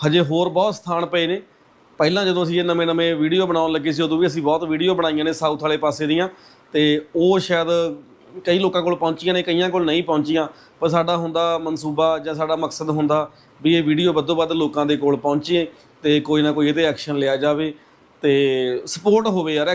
ਹਜੇ ਹੋਰ ਬਹੁਤ ਸਥਾਨ ਪਏ ਨੇ। ਪਹਿਲਾਂ ਜਦੋਂ ਅਸੀਂ ਇਹ ਨਵੇਂ-ਨਵੇਂ ਵੀਡੀਓ ਬਣਾਉਣ ਲੱਗੇ ਸੀ, ਉਦੋਂ ਵੀ ਅਸੀਂ ਬਹੁਤ ਵੀਡੀਓ ਬਣਾਈਆਂ ਨੇ ਸਾਊਥ ਵਾਲੇ ਪਾਸੇ ਦੀਆਂ ਤੇ ਉਹ ਸ਼ਾਇਦ ਕਈ ਲੋਕਾਂ ਕੋਲ ਪਹੁੰਚੀਆਂ ਨੇ, ਕਈਆਂ ਕੋਲ ਨਹੀਂ ਪਹੁੰਚੀਆਂ, ਪਰ ਸਾਡਾ ਹੁੰਦਾ ਮਨਸੂਬਾ ਜਾਂ ਸਾਡਾ ਮਕਸਦ ਹੁੰਦਾ ਵੀ ਇਹ ਵੀਡੀਓ ਵੱਧੋ ਵੱਧ ਲੋਕਾਂ ਦੇ ਕੋਲ ਪਹੁੰਚੇ ਤੇ ਕੋਈ ਨਾ ਕੋਈ ਇਹਦੇ ਐਕਸ਼ਨ ਲਿਆ ਜਾਵੇ ਤੇ ਸਪੋਰਟ ਹੋਵੇ ਯਾਰ